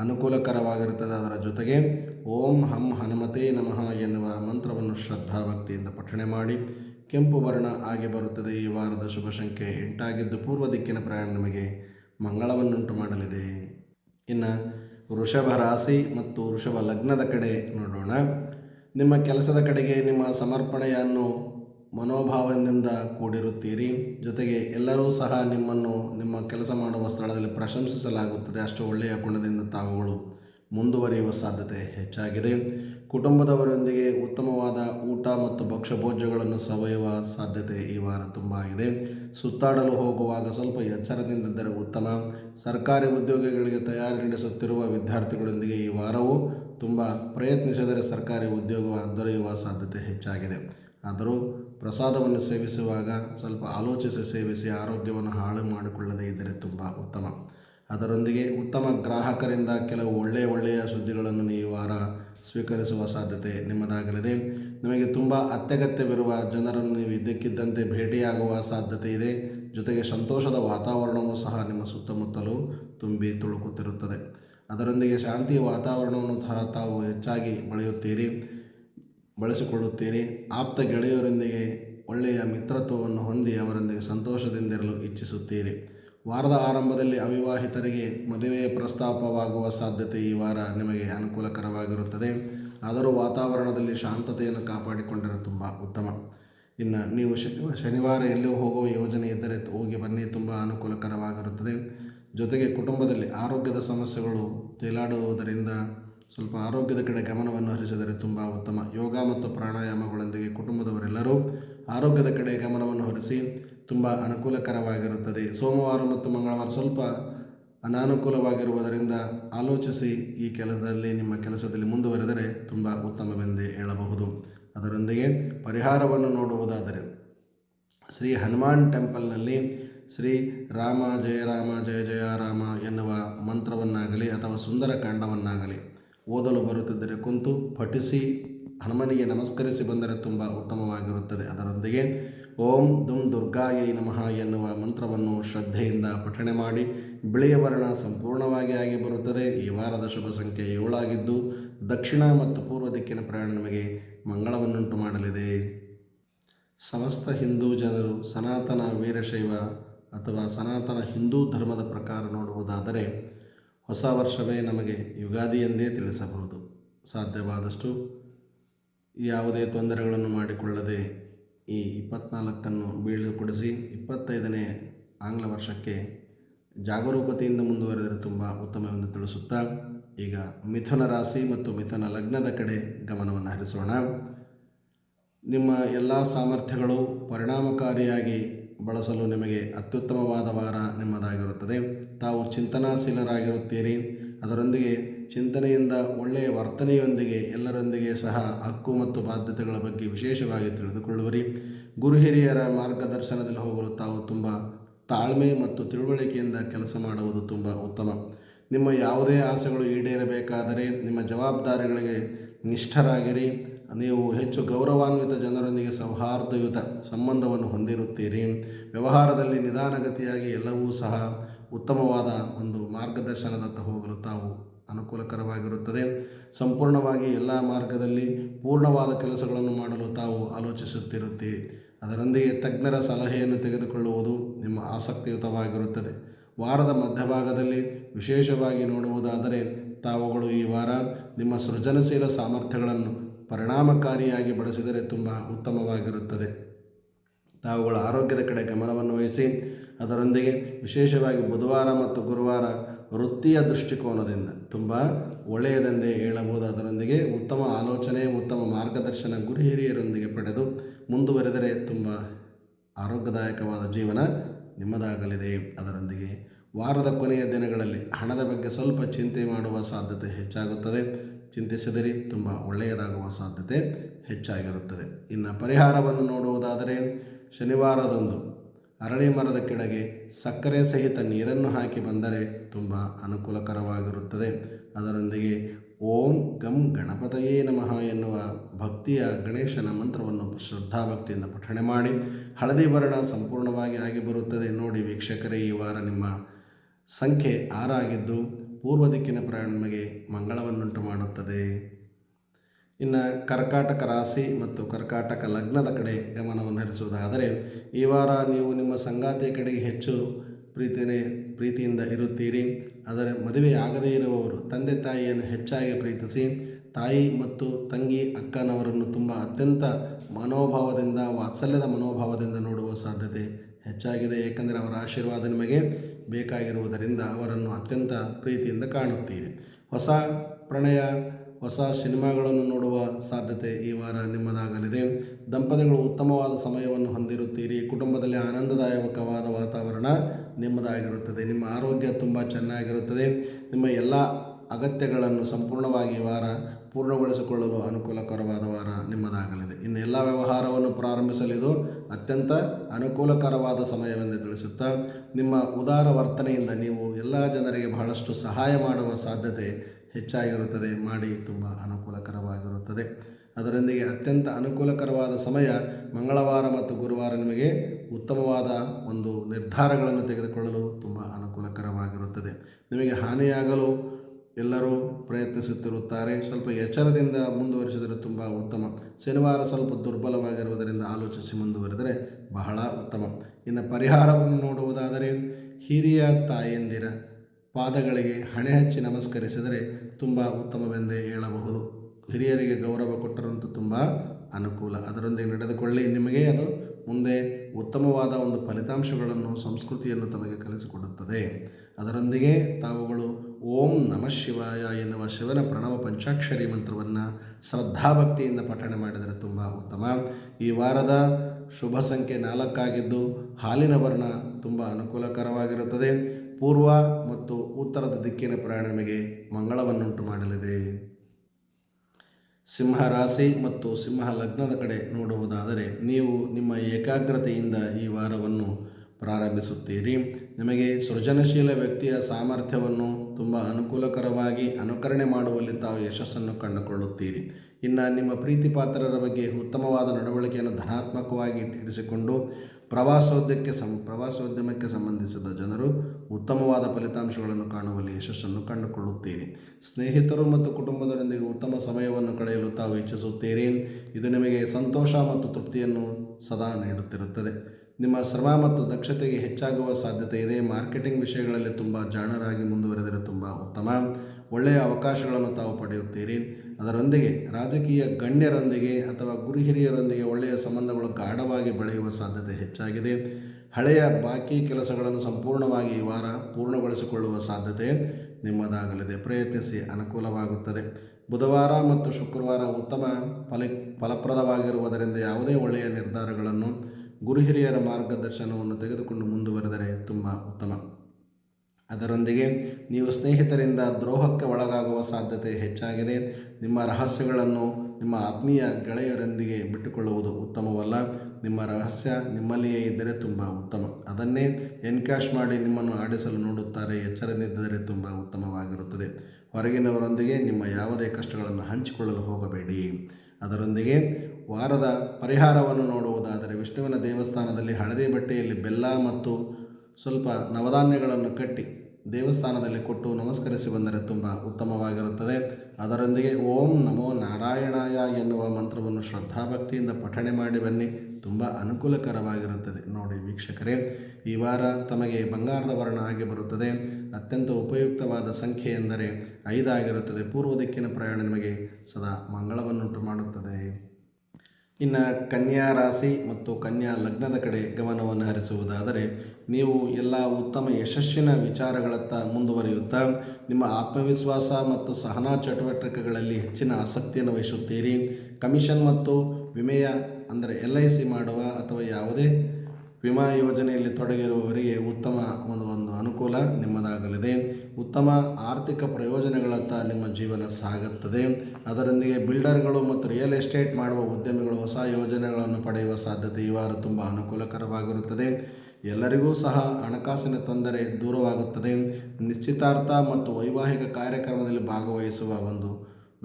ಅನುಕೂಲಕರವಾಗಿರುತ್ತದೆ. ಅದರ ಜೊತೆಗೆ ಓಂ ಹಂ ಹನುಮತೇ ನಮಃ ಎನ್ನುವ ಮಂತ್ರವನ್ನು ಶ್ರದ್ಧಾಭಕ್ತಿಯಿಂದ ಪಠಣೆ ಮಾಡಿ. ಕೆಂಪು ವರ್ಣ ಆಗಿ ಬರುತ್ತದೆ. ಈ ವಾರದ ಶುಭ ಸಂಖ್ಯೆ ಎಂಟಾಗಿದ್ದು ಪೂರ್ವ ದಿಕ್ಕಿನ ಪ್ರಯಾಣ ನಿಮಗೆ ಮಂಗಳವನ್ನುಂಟು ಮಾಡಲಿದೆ. ಇನ್ನು ವೃಷಭ ರಾಶಿ ಮತ್ತು ವೃಷಭ ಲಗ್ನದ ಕಡೆ ನೋಡೋಣ. ನಿಮ್ಮ ಕೆಲಸದ ಕಡೆಗೆ ನಿಮ್ಮ ಸಮರ್ಪಣೆಯನ್ನು ಮನೋಭಾವದಿಂದ ಕೂಡಿರುತ್ತೀರಿ. ಜೊತೆಗೆ ಎಲ್ಲರೂ ಸಹ ನಿಮ್ಮನ್ನು ನಿಮ್ಮ ಕೆಲಸ ಮಾಡುವ ಸ್ಥಳದಲ್ಲಿ ಪ್ರಶಂಸಿಸಲಾಗುತ್ತದೆ. ಅಷ್ಟು ಒಳ್ಳೆಯ ಗುಣದಿಂದ ತಾವುಗಳು ಮುಂದುವರಿಯುವ ಸಾಧ್ಯತೆ ಹೆಚ್ಚಾಗಿದೆ. ಕುಟುಂಬದವರೊಂದಿಗೆ ಉತ್ತಮವಾದ ಊಟ ಮತ್ತು ಭಕ್ಷ್ಯಭೋಜ್ಯಗಳನ್ನು ಸವಿಯುವ ಸಾಧ್ಯತೆ ಈ ವಾರ ತುಂಬ ಇದೆ. ಸುತ್ತಾಡಲು ಹೋಗುವಾಗ ಸ್ವಲ್ಪ ಎಚ್ಚರದಿಂದಿದ್ದರೆ ಉತ್ತಮ. ಸರ್ಕಾರಿ ಉದ್ಯೋಗಿಗಳಿಗೆ ತಯಾರಿ ನಡೆಸುತ್ತಿರುವ ವಿದ್ಯಾರ್ಥಿಗಳೊಂದಿಗೆ ಈ ವಾರವು ತುಂಬ ಪ್ರಯತ್ನಿಸಿದರೆ ಸರ್ಕಾರಿ ಉದ್ಯೋಗ ದೊರೆಯುವ ಸಾಧ್ಯತೆ ಹೆಚ್ಚಾಗಿದೆ. ಆದರೂ ಪ್ರಸಾದವನ್ನು ಸೇವಿಸುವಾಗ ಸ್ವಲ್ಪ ಆಲೋಚಿಸಿ ಸೇವಿಸಿ ಆರೋಗ್ಯವನ್ನು ಹಾಳು ಮಾಡಿಕೊಳ್ಳದೇ ಇದ್ದರೆ ತುಂಬ ಉತ್ತಮ. ಅದರೊಂದಿಗೆ ಉತ್ತಮ ಗ್ರಾಹಕರಿಂದ ಕೆಲವು ಒಳ್ಳೆಯ ಒಳ್ಳೆಯ ಸುದ್ದಿಗಳನ್ನು ಈ ವಾರ ಸ್ವೀಕರಿಸುವ ಸಾಧ್ಯತೆ ನಿಮ್ಮದಾಗಲಿದೆ. ನಿಮಗೆ ತುಂಬ ಅತ್ಯಗತ್ಯವಿರುವ ಜನರನ್ನು ನೀವು ಇದ್ದಕ್ಕಿದ್ದಂತೆ ಭೇಟಿಯಾಗುವ ಸಾಧ್ಯತೆ ಇದೆ. ಜೊತೆಗೆ ಸಂತೋಷದ ವಾತಾವರಣವೂ ಸಹ ನಿಮ್ಮ ಸುತ್ತಮುತ್ತಲು ತುಂಬಿ ತುಳುಕುತ್ತಿರುತ್ತದೆ. ಅದರೊಂದಿಗೆ ಶಾಂತಿಯ ವಾತಾವರಣವನ್ನು ಸಹ ತಾವು ಹೆಚ್ಚಾಗಿ ಬೆಳೆಯುತ್ತೀರಿ, ಬಳಸಿಕೊಳ್ಳುತ್ತೀರಿ. ಆಪ್ತ ಗೆಳೆಯರೊಂದಿಗೆ ಒಳ್ಳೆಯ ಮಿತ್ರತ್ವವನ್ನು ಹೊಂದಿ ಅವರೊಂದಿಗೆ ಸಂತೋಷದಿಂದಿರಲು ಇಚ್ಛಿಸುತ್ತೀರಿ. ವಾರದ ಆರಂಭದಲ್ಲಿ ಅವಿವಾಹಿತರಿಗೆ ಮದುವೆಯ ಪ್ರಸ್ತಾಪವಾಗುವ ಸಾಧ್ಯತೆ ಈ ವಾರ ನಿಮಗೆ ಅನುಕೂಲಕರವಾಗಿರುತ್ತದೆ. ಆದರೂ ವಾತಾವರಣದಲ್ಲಿ ಶಾಂತತೆಯನ್ನು ಕಾಪಾಡಿಕೊಂಡರೆ ತುಂಬ ಉತ್ತಮ. ಇನ್ನು ನೀವು ಶನಿ ಶನಿವಾರ ಎಲ್ಲೋ ಹೋಗುವ ಯೋಜನೆ ಇದ್ದರೆ ಹೋಗಿ ಬನ್ನಿ, ತುಂಬ ಅನುಕೂಲಕರವಾಗಿರುತ್ತದೆ. ಜೊತೆಗೆ ಕುಟುಂಬದಲ್ಲಿ ಆರೋಗ್ಯದ ಸಮಸ್ಯೆಗಳು ತೇಲಾಡುವುದರಿಂದ ಸ್ವಲ್ಪ ಆರೋಗ್ಯದ ಕಡೆ ಗಮನವನ್ನು ಹರಿಸಿದರೆ ತುಂಬ ಉತ್ತಮ. ಯೋಗ ಮತ್ತು ಪ್ರಾಣಾಯಾಮಗಳೊಂದಿಗೆ ಕುಟುಂಬದವರೆಲ್ಲರೂ ಆರೋಗ್ಯದ ಕಡೆ ಗಮನವನ್ನು ಹರಿಸಿ ತುಂಬ ಅನುಕೂಲಕರವಾಗಿರುತ್ತದೆ. ಸೋಮವಾರ ಮತ್ತು ಮಂಗಳವಾರ ಸ್ವಲ್ಪ ಅನಾನುಕೂಲವಾಗಿರುವುದರಿಂದ ಆಲೋಚಿಸಿ ಈ ಕೆಲಸದಲ್ಲಿ, ನಿಮ್ಮ ಕೆಲಸದಲ್ಲಿ ಮುಂದುವರೆದರೆ ತುಂಬ ಉತ್ತಮವೆಂದೇ ಹೇಳಬಹುದು. ಅದರೊಂದಿಗೆ ಪರಿಹಾರವನ್ನು ನೋಡುವುದಾದರೆ, ಶ್ರೀ ಹನುಮಾನ್ ಟೆಂಪಲ್ನಲ್ಲಿ ಶ್ರೀ ರಾಮ ಜಯ ರಾಮ ಜಯ ಜಯ ರಾಮ ಎನ್ನುವ ಮಂತ್ರವನ್ನಾಗಲಿ ಅಥವಾ ಸುಂದರ ಕಾಂಡವನ್ನಾಗಲಿ ಓದಲು ಬರುತ್ತಿದ್ದರೆ ಕುಂತು ಪಠಿಸಿ, ಹನುಮನಿಗೆ ನಮಸ್ಕರಿಸಿ ಬಂದರೆ ತುಂಬ ಉತ್ತಮವಾಗಿರುತ್ತದೆ. ಅದರೊಂದಿಗೆ ಓಂ ದುಂ ದುರ್ಗಾಯೈ ನಮಃ ಎನ್ನುವ ಮಂತ್ರವನ್ನು ಶ್ರದ್ಧೆಯಿಂದ ಪಠಣೆ ಮಾಡಿ, ಬಿಳಿಯ ವರ್ಣ ಸಂಪೂರ್ಣವಾಗಿ ಆಗಿ ಬರುತ್ತದೆ. ಈ ವಾರದ ಶುಭ ಸಂಖ್ಯೆ ಏಳಾಗಿದ್ದು, ದಕ್ಷಿಣ ಮತ್ತು ಪೂರ್ವ ದಿಕ್ಕಿನ ಪ್ರಯಾಣ ನಿಮಗೆ ಮಂಗಳವನ್ನುಂಟು ಮಾಡಲಿದೆ. ಸಮಸ್ತ ಹಿಂದೂ ಜನರು ಸನಾತನ ವೀರಶೈವ ಅಥವಾ ಸನಾತನ ಹಿಂದೂ ಧರ್ಮದ ಪ್ರಕಾರ ನೋಡುವುದಾದರೆ, ಹೊಸ ವರ್ಷವೇ ನಮಗೆ ಯುಗಾದಿ ಎಂದೇ ತಿಳಿಸಬಹುದು. ಸಾಧ್ಯವಾದಷ್ಟು ಯಾವುದೇ ತೊಂದರೆಗಳನ್ನು ಮಾಡಿಕೊಳ್ಳದೆ ಈ ಇಪ್ಪತ್ನಾಲ್ಕನ್ನು ಬೀಳುಕೊಡಿಸಿ ಇಪ್ಪತ್ತೈದನೇ ಆಂಗ್ಲ ವರ್ಷಕ್ಕೆ ಜಾಗರೂಕತೆಯಿಂದ ಮುಂದುವರೆದರೆ ತುಂಬ ಉತ್ತಮವೆಂದು ತಿಳಿಸುತ್ತಾ, ಈಗ ಮಿಥುನ ರಾಶಿ ಮತ್ತು ಮಿಥುನ ಲಗ್ನದ ಕಡೆ ಗಮನವನ್ನು ಹರಿಸೋಣ. ನಿಮ್ಮ ಎಲ್ಲ ಸಾಮರ್ಥ್ಯಗಳು ಪರಿಣಾಮಕಾರಿಯಾಗಿ ಬಳಸಲು ನಿಮಗೆ ಅತ್ಯುತ್ತಮವಾದ ವಾರ ನಿಮ್ಮದಾಗಿರುತ್ತದೆ. ತಾವು ಚಿಂತನಾಶೀಲರಾಗಿರುತ್ತೀರಿ. ಅದರೊಂದಿಗೆ ಚಿಂತನೆಯಿಂದ, ಒಳ್ಳೆಯ ವರ್ತನೆಯೊಂದಿಗೆ ಎಲ್ಲರೊಂದಿಗೆ ಸಹ ಹಕ್ಕು ಮತ್ತು ಬಾಧ್ಯತೆಗಳ ಬಗ್ಗೆ ವಿಶೇಷವಾಗಿ ತಿಳಿದುಕೊಳ್ಳುವಿರಿ. ಗುರು ಹಿರಿಯರ ಮಾರ್ಗದರ್ಶನದಲ್ಲಿ ಹೋಗಲು ತಾವು ತುಂಬ ತಾಳ್ಮೆ ಮತ್ತು ತಿಳುವಳಿಕೆಯಿಂದ ಕೆಲಸ ಮಾಡುವುದು ತುಂಬ ಉತ್ತಮ. ನಿಮ್ಮ ಯಾವುದೇ ಆಸೆಗಳು ಈಡೇರಬೇಕಾದರೆ ನಿಮ್ಮ ಜವಾಬ್ದಾರಿಗಳಿಗೆ ನಿಷ್ಠರಾಗಿರಿ. ನೀವು ಹೆಚ್ಚು ಗೌರವಾನ್ವಿತ ಜನರೊಂದಿಗೆ ಸೌಹಾರ್ದಯುತ ಸಂಬಂಧವನ್ನು ಹೊಂದಿರುತ್ತೀರಿ. ವ್ಯವಹಾರದಲ್ಲಿ ನಿಧಾನಗತಿಯಾಗಿ ಎಲ್ಲವೂ ಸಹ ಉತ್ತಮವಾದ ಒಂದು ಮಾರ್ಗದರ್ಶನದತ್ತ ಹೋಗಲು ತಾವು ಅನುಕೂಲಕರವಾಗಿರುತ್ತದೆ. ಸಂಪೂರ್ಣವಾಗಿ ಎಲ್ಲ ಮಾರ್ಗದಲ್ಲಿ ಪೂರ್ಣವಾದ ಕೆಲಸಗಳನ್ನು ಮಾಡಲು ತಾವು ಆಲೋಚಿಸುತ್ತಿರುತ್ತೀರಿ ಅದರೊಂದಿಗೆ ತಜ್ಞರ ಸಲಹೆಯನ್ನು ತೆಗೆದುಕೊಳ್ಳುವುದು ನಿಮ್ಮ ಆಸಕ್ತಿಯುತವಾಗಿರುತ್ತದೆ. ವಾರದ ಮಧ್ಯಭಾಗದಲ್ಲಿ ವಿಶೇಷವಾಗಿ ನೋಡುವುದಾದರೆ ತಾವುಗಳು ಈ ವಾರ ನಿಮ್ಮ ಸೃಜನಶೀಲ ಸಾಮರ್ಥ್ಯಗಳನ್ನು ಪರಿಣಾಮಕಾರಿಯಾಗಿ ಬಳಸಿದರೆ ತುಂಬ ಉತ್ತಮವಾಗಿರುತ್ತದೆ. ತಾವುಗಳ ಆರೋಗ್ಯದ ಕಡೆ ಗಮನವನ್ನು ವಹಿಸಿ, ಅದರೊಂದಿಗೆ ವಿಶೇಷವಾಗಿ ಬುಧವಾರ ಮತ್ತು ಗುರುವಾರ ವೃತ್ತಿಯ ದೃಷ್ಟಿಕೋನದಿಂದ ತುಂಬ ಒಳ್ಳೆಯದೆಂದೇ ಹೇಳಬಹುದು. ಅದರೊಂದಿಗೆ ಉತ್ತಮ ಆಲೋಚನೆ, ಉತ್ತಮ ಮಾರ್ಗದರ್ಶನ ಗುರು ಹಿರಿಯರೊಂದಿಗೆ ಪಡೆದು ಮುಂದುವರೆದರೆ ತುಂಬ ಆರೋಗ್ಯದಾಯಕವಾದ ಜೀವನ ನಿಮ್ಮದಾಗಲಿದೆ. ಅದರೊಂದಿಗೆ ವಾರದ ಕೊನೆಯ ದಿನಗಳಲ್ಲಿ ಹಣದ ಬಗ್ಗೆ ಸ್ವಲ್ಪ ಚಿಂತೆ ಮಾಡುವ ಸಾಧ್ಯತೆ ಹೆಚ್ಚಾಗುತ್ತದೆ. ಚಿಂತಿಸಿದರೆ, ತುಂಬ ಒಳ್ಳೆಯದಾಗುವ ಸಾಧ್ಯತೆ ಹೆಚ್ಚಾಗಿರುತ್ತದೆ. ಇನ್ನು ಪರಿಹಾರವನ್ನು ನೋಡುವುದಾದರೆ ಶನಿವಾರದಂದು ಅರಳಿ ಮರದ ಕೆಳಗೆ ಸಕ್ಕರೆ ಸಹಿತ ನೀರನ್ನು ಹಾಕಿ ಬಂದರೆ ತುಂಬ ಅನುಕೂಲಕರವಾಗಿರುತ್ತದೆ. ಅದರೊಂದಿಗೆ ಓಂ ಗಂ ಗಣಪತಯೇ ನಮಃ ಎನ್ನುವ ಭಕ್ತಿಯ ಗಣೇಶನ ಮಂತ್ರವನ್ನು ಶ್ರದ್ಧಾಭಕ್ತಿಯಿಂದ ಪಠಣೆ ಮಾಡಿ ಹಳದಿ ವರ್ಣ ಸಂಪೂರ್ಣವಾಗಿ ಆಗಿ ಬರುತ್ತದೆ ನೋಡಿ ವೀಕ್ಷಕರೇ, ಈ ವಾರ ನಿಮ್ಮ ಸಂಖ್ಯೆ ಆರಾಗಿದ್ದು ಪೂರ್ವ ದಿಕ್ಕಿನ ಪ್ರಯಾಣ ಮಂಗಳವನ್ನುಂಟು ಮಾಡುತ್ತದೆ. ಇನ್ನು ಕರ್ಕಾಟಕ ರಾಶಿ ಮತ್ತು ಕರ್ಕಾಟಕ ಲಗ್ನದ ಕಡೆ ಗಮನವನ್ನು ಹರಿಸುವುದಾದರೆ, ಈ ವಾರ ನೀವು ನಿಮ್ಮ ಸಂಗಾತಿಯ ಕಡೆಗೆ ಹೆಚ್ಚು ಪ್ರೀತಿಯೇ ಪ್ರೀತಿಯಿಂದ ಇರುತ್ತೀರಿ. ಆದರೆ ಮದುವೆ ಆಗದೇ ಇರುವವರು ತಂದೆ ತಾಯಿಯನ್ನು ಹೆಚ್ಚಾಗಿ ಪ್ರೀತಿಸಿ, ತಾಯಿ ಮತ್ತು ತಂಗಿ ಅಕ್ಕನವರನ್ನು ತುಂಬ ಅತ್ಯಂತ ಮನೋಭಾವದಿಂದ, ವಾತ್ಸಲ್ಯದ ಮನೋಭಾವದಿಂದ ನೋಡುವ ಸಾಧ್ಯತೆ ಹೆಚ್ಚಾಗಿದೆ. ಏಕೆಂದರೆ ಅವರ ಆಶೀರ್ವಾದ ನಿಮಗೆ ಬೇಕಾಗಿರುವುದರಿಂದ ಅವರನ್ನು ಅತ್ಯಂತ ಪ್ರೀತಿಯಿಂದ ಕಾಣುತ್ತೀರಿ. ಹೊಸ ಪ್ರಣಯ ಹೊಸ ಸಿನಿಮಾಗಳನ್ನು ನೋಡುವ ಸಾಧ್ಯತೆ ಈ ವಾರ ನಿಮ್ಮದಾಗಲಿದೆ. ದಂಪತಿಗಳು ಉತ್ತಮವಾದ ಸಮಯವನ್ನು ಹೊಂದಿರುತ್ತೀರಿ. ಕುಟುಂಬದಲ್ಲಿ ಆನಂದದಾಯಕವಾದ ವಾತಾವರಣ ನಿಮ್ಮದಾಗಿರುತ್ತದೆ. ನಿಮ್ಮ ಆರೋಗ್ಯ ತುಂಬ ಚೆನ್ನಾಗಿರುತ್ತದೆ. ನಿಮ್ಮ ಎಲ್ಲ ಅಗತ್ಯಗಳನ್ನು ಸಂಪೂರ್ಣವಾಗಿ ವಾರ ಪೂರ್ಣಗೊಳಿಸಿಕೊಳ್ಳಲು ಅನುಕೂಲಕರವಾದ ವಾರ ನಿಮ್ಮದಾಗಲಿದೆ. ಇನ್ನು ಎಲ್ಲ ವ್ಯವಹಾರವನ್ನು ಪ್ರಾರಂಭಿಸಲಿದು ಅತ್ಯಂತ ಅನುಕೂಲಕರವಾದ ಸಮಯವೆಂದು ತಿಳಿಸುತ್ತಾ, ನಿಮ್ಮ ಉದಾರ ವರ್ತನೆಯಿಂದ ನೀವು ಎಲ್ಲ ಜನರಿಗೆ ಬಹಳಷ್ಟು ಸಹಾಯ ಮಾಡುವ ಸಾಧ್ಯತೆ ಹೆಚ್ಚಾಗಿರುತ್ತದೆ. ಮಾಡಿ ತುಂಬ ಅನುಕೂಲಕರವಾಗಿರುತ್ತದೆ. ಅದರೊಂದಿಗೆ ಅತ್ಯಂತ ಅನುಕೂಲಕರವಾದ ಸಮಯ ಮಂಗಳವಾರ ಮತ್ತು ಗುರುವಾರ ನಿಮಗೆ ಉತ್ತಮವಾದ ಒಂದು ನಿರ್ಧಾರಗಳನ್ನು ತೆಗೆದುಕೊಳ್ಳಲು ತುಂಬ ಅನುಕೂಲಕರವಾಗಿರುತ್ತದೆ. ನಿಮಗೆ ಹಾನಿಯಾಗಲು ಎಲ್ಲರೂ ಪ್ರಯತ್ನಿಸುತ್ತಿರುತ್ತಾರೆ. ಸ್ವಲ್ಪ ಎಚ್ಚರದಿಂದ ಮುಂದುವರಿಸಿದರೆ ತುಂಬ ಉತ್ತಮ. ಶನಿವಾರ ಸ್ವಲ್ಪ ದುರ್ಬಲವಾಗಿರುವುದರಿಂದ ಆಲೋಚಿಸಿ ಮುಂದುವರೆದರೆ ಬಹಳ ಉತ್ತಮ. ಇನ್ನು ಪರಿಹಾರವನ್ನು ನೋಡುವುದಾದರೆ ಹಿರಿಯ ತಾಯಂದಿರ ಪಾದಗಳಿಗೆ ಹಣೆ ಹಚ್ಚಿ ನಮಸ್ಕರಿಸಿದರೆ ತುಂಬ ಉತ್ತಮವೆಂದೇ ಹೇಳಬಹುದು. ಹಿರಿಯರಿಗೆ ಗೌರವ ಕೊಟ್ಟರಂತೂ ತುಂಬ ಅನುಕೂಲ. ಅದರೊಂದಿಗೆ ನಡೆದುಕೊಳ್ಳಿ. ನಿಮಗೆ ಅದು ಮುಂದೆ ಉತ್ತಮವಾದ ಒಂದು ಫಲಿತಾಂಶಗಳನ್ನು ಸಂಸ್ಕೃತಿಯನ್ನು ತಮಗೆ ಕಲಿಸಿಕೊಡುತ್ತದೆ. ಅದರೊಂದಿಗೆ ತಾವುಗಳು ಓಂ ನಮಃ ಶಿವಾಯ ಎನ್ನುವ ಶಿವನ ಪ್ರಣವ ಪಂಚಾಕ್ಷರಿ ಮಂತ್ರವನ್ನು ಶ್ರದ್ಧಾಭಕ್ತಿಯಿಂದ ಪಠಣೆ ಮಾಡಿದರೆ ತುಂಬ ಉತ್ತಮ. ಈ ವಾರದ ಶುಭ ಸಂಖ್ಯೆ ನಾಲ್ಕಾಗಿದ್ದು ಹಾಲಿನ ವರ್ಣ ತುಂಬ ಅನುಕೂಲಕರವಾಗಿರುತ್ತದೆ. ಪೂರ್ವ ಮತ್ತು ಉತ್ತರದ ದಿಕ್ಕಿನ ಪ್ರಯಾಣ ನಿಮಗೆ ಮಂಗಳವನ್ನುಂಟು ಮಾಡಲಿದೆ. ಸಿಂಹ ರಾಶಿ ಮತ್ತು ಸಿಂಹ ಲಗ್ನದ ಕಡೆ ನೋಡುವುದಾದರೆ ನೀವು ನಿಮ್ಮ ಏಕಾಗ್ರತೆಯಿಂದ ಈ ವಾರವನ್ನು ಪ್ರಾರಂಭಿಸುತ್ತೀರಿ. ನಿಮಗೆ ಸೃಜನಶೀಲ ವ್ಯಕ್ತಿಯ ಸಾಮರ್ಥ್ಯವನ್ನು ತುಂಬ ಅನುಕೂಲಕರವಾಗಿ ಅನುಕರಣೆ ಮಾಡುವಲ್ಲಿ ತಾವು ಯಶಸ್ಸನ್ನು ಕಂಡುಕೊಳ್ಳುತ್ತೀರಿ. ಇನ್ನು ನಿಮ್ಮ ಪ್ರೀತಿ ಪಾತ್ರರ ಬಗ್ಗೆ ಉತ್ತಮವಾದ ನಡವಳಿಕೆಯನ್ನು ಧನಾತ್ಮಕವಾಗಿ ಇರಿಸಿಕೊಂಡು ಪ್ರವಾಸೋದ್ಯಕ್ಕೆ ಸಂ, ಪ್ರವಾಸೋದ್ಯಮಕ್ಕೆ ಸಂಬಂಧಿಸಿದ ಜನರು ಉತ್ತಮವಾದ ಫಲಿತಾಂಶಗಳನ್ನು ಕಾಣುವಲ್ಲಿ ಯಶಸ್ಸನ್ನು ಕಂಡುಕೊಳ್ಳುತ್ತೀರಿ. ಸ್ನೇಹಿತರು ಮತ್ತು ಕುಟುಂಬದೊಂದಿಗೆ ಉತ್ತಮ ಸಮಯವನ್ನು ಕಳೆಯಲು ತಾವು ಇಚ್ಛಿಸುತ್ತೀರಿ. ಇದು ನಿಮಗೆ ಸಂತೋಷ ಮತ್ತು ತೃಪ್ತಿಯನ್ನು ಸದಾ ನೀಡುತ್ತಿರುತ್ತದೆ. ನಿಮ್ಮ ಶ್ರಮ ಮತ್ತು ದಕ್ಷತೆಗೆ ಹೆಚ್ಚಾಗುವ ಸಾಧ್ಯತೆ ಇದೆ. ಮಾರ್ಕೆಟಿಂಗ್ ವಿಷಯಗಳಲ್ಲಿ ತುಂಬ ಜಾಣರಾಗಿ ಮುಂದುವರೆದರೆ ತುಂಬ ಉತ್ತಮ. ಒಳ್ಳೆಯ ಅವಕಾಶಗಳನ್ನು ತಾವು ಪಡೆಯುತ್ತೀರಿ. ಅದರೊಂದಿಗೆ ರಾಜಕೀಯ ಗಣ್ಯರೊಂದಿಗೆ ಅಥವಾ ಗುರು ಹಿರಿಯರೊಂದಿಗೆ ಒಳ್ಳೆಯ ಸಂಬಂಧಗಳು ಗಾಢವಾಗಿ ಬೆಳೆಯುವ ಸಾಧ್ಯತೆ ಹೆಚ್ಚಾಗಿದೆ. ಹಳೆಯ ಬಾಕಿ ಕೆಲಸಗಳನ್ನು ಸಂಪೂರ್ಣವಾಗಿ ಈ ವಾರ ಪೂರ್ಣಗೊಳಿಸಿಕೊಳ್ಳುವ ಸಾಧ್ಯತೆ ನಿಮ್ಮದಾಗಲಿದೆ. ಪ್ರಯತ್ನಿಸಿ ಅನುಕೂಲವಾಗುತ್ತದೆ. ಬುಧವಾರ ಮತ್ತು ಶುಕ್ರವಾರ ಉತ್ತಮ ಫಲ, ಫಲಪ್ರದವಾಗಿರುವುದರಿಂದ ಯಾವುದೇ ಒಳ್ಳೆಯ ನಿರ್ಧಾರಗಳನ್ನು ಗುರು ಹಿರಿಯರ ಮಾರ್ಗದರ್ಶನವನ್ನು ತೆಗೆದುಕೊಂಡು ಮುಂದುವರೆದರೆ ತುಂಬ ಉತ್ತಮ. ಅದರೊಂದಿಗೆ ನೀವು ಸ್ನೇಹಿತರಿಂದ ದ್ರೋಹಕ್ಕೆ ಒಳಗಾಗುವ ಸಾಧ್ಯತೆ ಹೆಚ್ಚಾಗಿದೆ. ನಿಮ್ಮ ರಹಸ್ಯಗಳನ್ನು ನಿಮ್ಮ ಆತ್ಮೀಯ ಗೆಳೆಯರೊಂದಿಗೆ ಬಿಟ್ಟುಕೊಳ್ಳುವುದು ಉತ್ತಮವಲ್ಲ. ನಿಮ್ಮ ರಹಸ್ಯ ನಿಮ್ಮಲ್ಲಿಯೇ ಇದ್ದರೆ ತುಂಬ ಉತ್ತಮ. ಅದನ್ನೇ ಎನ್ಕ್ಯಾಶ್ ಮಾಡಿ ನಿಮ್ಮನ್ನು ಆಡಿಸಲು ನೋಡುತ್ತಾರೆ ಎಚ್ಚರದಿದ್ದರೆ ತುಂಬ ಉತ್ತಮವಾಗಿರುತ್ತದೆ. ಹೊರಗಿನವರೊಂದಿಗೆ ನಿಮ್ಮ ಯಾವುದೇ ಕಷ್ಟಗಳನ್ನು ಹಂಚಿಕೊಳ್ಳಲು ಹೋಗಬೇಡಿ. ಅದರೊಂದಿಗೆ ವಾರದ ಪರಿಹಾರವನ್ನು ನೋಡುವುದಾದರೆ ವಿಷ್ಣುವಿನ ದೇವಸ್ಥಾನದಲ್ಲಿ ಹಳದಿ ಬಟ್ಟೆಯಲ್ಲಿ ಬೆಲ್ಲ ಮತ್ತು ಸ್ವಲ್ಪ ನವಧಾನ್ಯಗಳನ್ನು ಕಟ್ಟಿ ದೇವಸ್ಥಾನದಲ್ಲಿ ಕೊಟ್ಟು ನಮಸ್ಕರಿಸಿ ಬಂದರೆ ತುಂಬ ಉತ್ತಮವಾಗಿರುತ್ತದೆ. ಅದರೊಂದಿಗೆ ಓಂ ನಮೋ ನಾರಾಯಣಾಯ ಎನ್ನುವ ಮಂತ್ರವನ್ನು ಶ್ರದ್ಧಾಭಕ್ತಿಯಿಂದ ಪಠಣೆ ಮಾಡಿ ಬನ್ನಿ. ತುಂಬ ಅನುಕೂಲಕರವಾಗಿರುತ್ತದೆ. ನೋಡಿ ವೀಕ್ಷಕರೇ, ಈ ವಾರ ತಮಗೆ ಬಂಗಾರದ ವರ್ಣ ಆಗಿ ಬರುತ್ತದೆ. ಅತ್ಯಂತ ಉಪಯುಕ್ತವಾದ ಸಂಖ್ಯೆ ಎಂದರೆ ಐದಾಗಿರುತ್ತದೆ. ಪೂರ್ವ ದಿಕ್ಕಿನ ಪ್ರಯಾಣ ನಿಮಗೆ ಸದಾ ಮಂಗಳವನ್ನುಂಟು ಮಾಡುತ್ತದೆ. ಇನ್ನು ಕನ್ಯಾ ರಾಶಿ ಮತ್ತು ಕನ್ಯಾ ಲಗ್ನದ ಕಡೆ ಗಮನವನ್ನು ಹರಿಸುವುದಾದರೆ ನೀವು ಎಲ್ಲ ಉತ್ತಮ ಯಶಸ್ಸಿನ ವಿಚಾರಗಳತ್ತ ಮುಂದುವರಿಯುತ್ತಾ ನಿಮ್ಮ ಆತ್ಮವಿಶ್ವಾಸ ಮತ್ತು ಸಹನಾ ಚಟುವಟಿಕೆಗಳಲ್ಲಿ ಹೆಚ್ಚಿನ ಆಸಕ್ತಿಯನ್ನು ವಹಿಸುತ್ತೀರಿ. ಕಮಿಷನ್ ಮತ್ತು ವಿಮೆಯ, ಅಂದರೆ ಎಲ್ ಐ ಸಿ ಮಾಡುವ ಅಥವಾ ಯಾವುದೇ ವಿಮಾ ಯೋಜನೆಯಲ್ಲಿ ತೊಡಗಿರುವವರಿಗೆ ಉತ್ತಮ ಒಂದು ಒಂದು ಅನುಕೂಲ ನಿಮ್ಮದಾಗಲಿದೆ. ಉತ್ತಮ ಆರ್ಥಿಕ ಪ್ರಯೋಜನಗಳತ್ತ ನಿಮ್ಮ ಜೀವನ ಸಾಗುತ್ತದೆ. ಅದರೊಂದಿಗೆ ಬಿಲ್ಡರ್ಗಳು ಮತ್ತು ರಿಯಲ್ ಎಸ್ಟೇಟ್ ಮಾಡುವ ಉದ್ಯಮಿಗಳು ಹೊಸ ಯೋಜನೆಗಳನ್ನು ಪಡೆಯುವ ಸಾಧ್ಯತೆ ಈ ವಾರ ತುಂಬ ಅನುಕೂಲಕರವಾಗಿರುತ್ತದೆ. ಎಲ್ಲರಿಗೂ ಸಹ ಹಣಕಾಸಿನ ತೊಂದರೆ ದೂರವಾಗುತ್ತದೆ. ನಿಶ್ಚಿತಾರ್ಥ ಮತ್ತು ವೈವಾಹಿಕ ಕಾರ್ಯಕ್ರಮದಲ್ಲಿ ಭಾಗವಹಿಸುವ ಒಂದು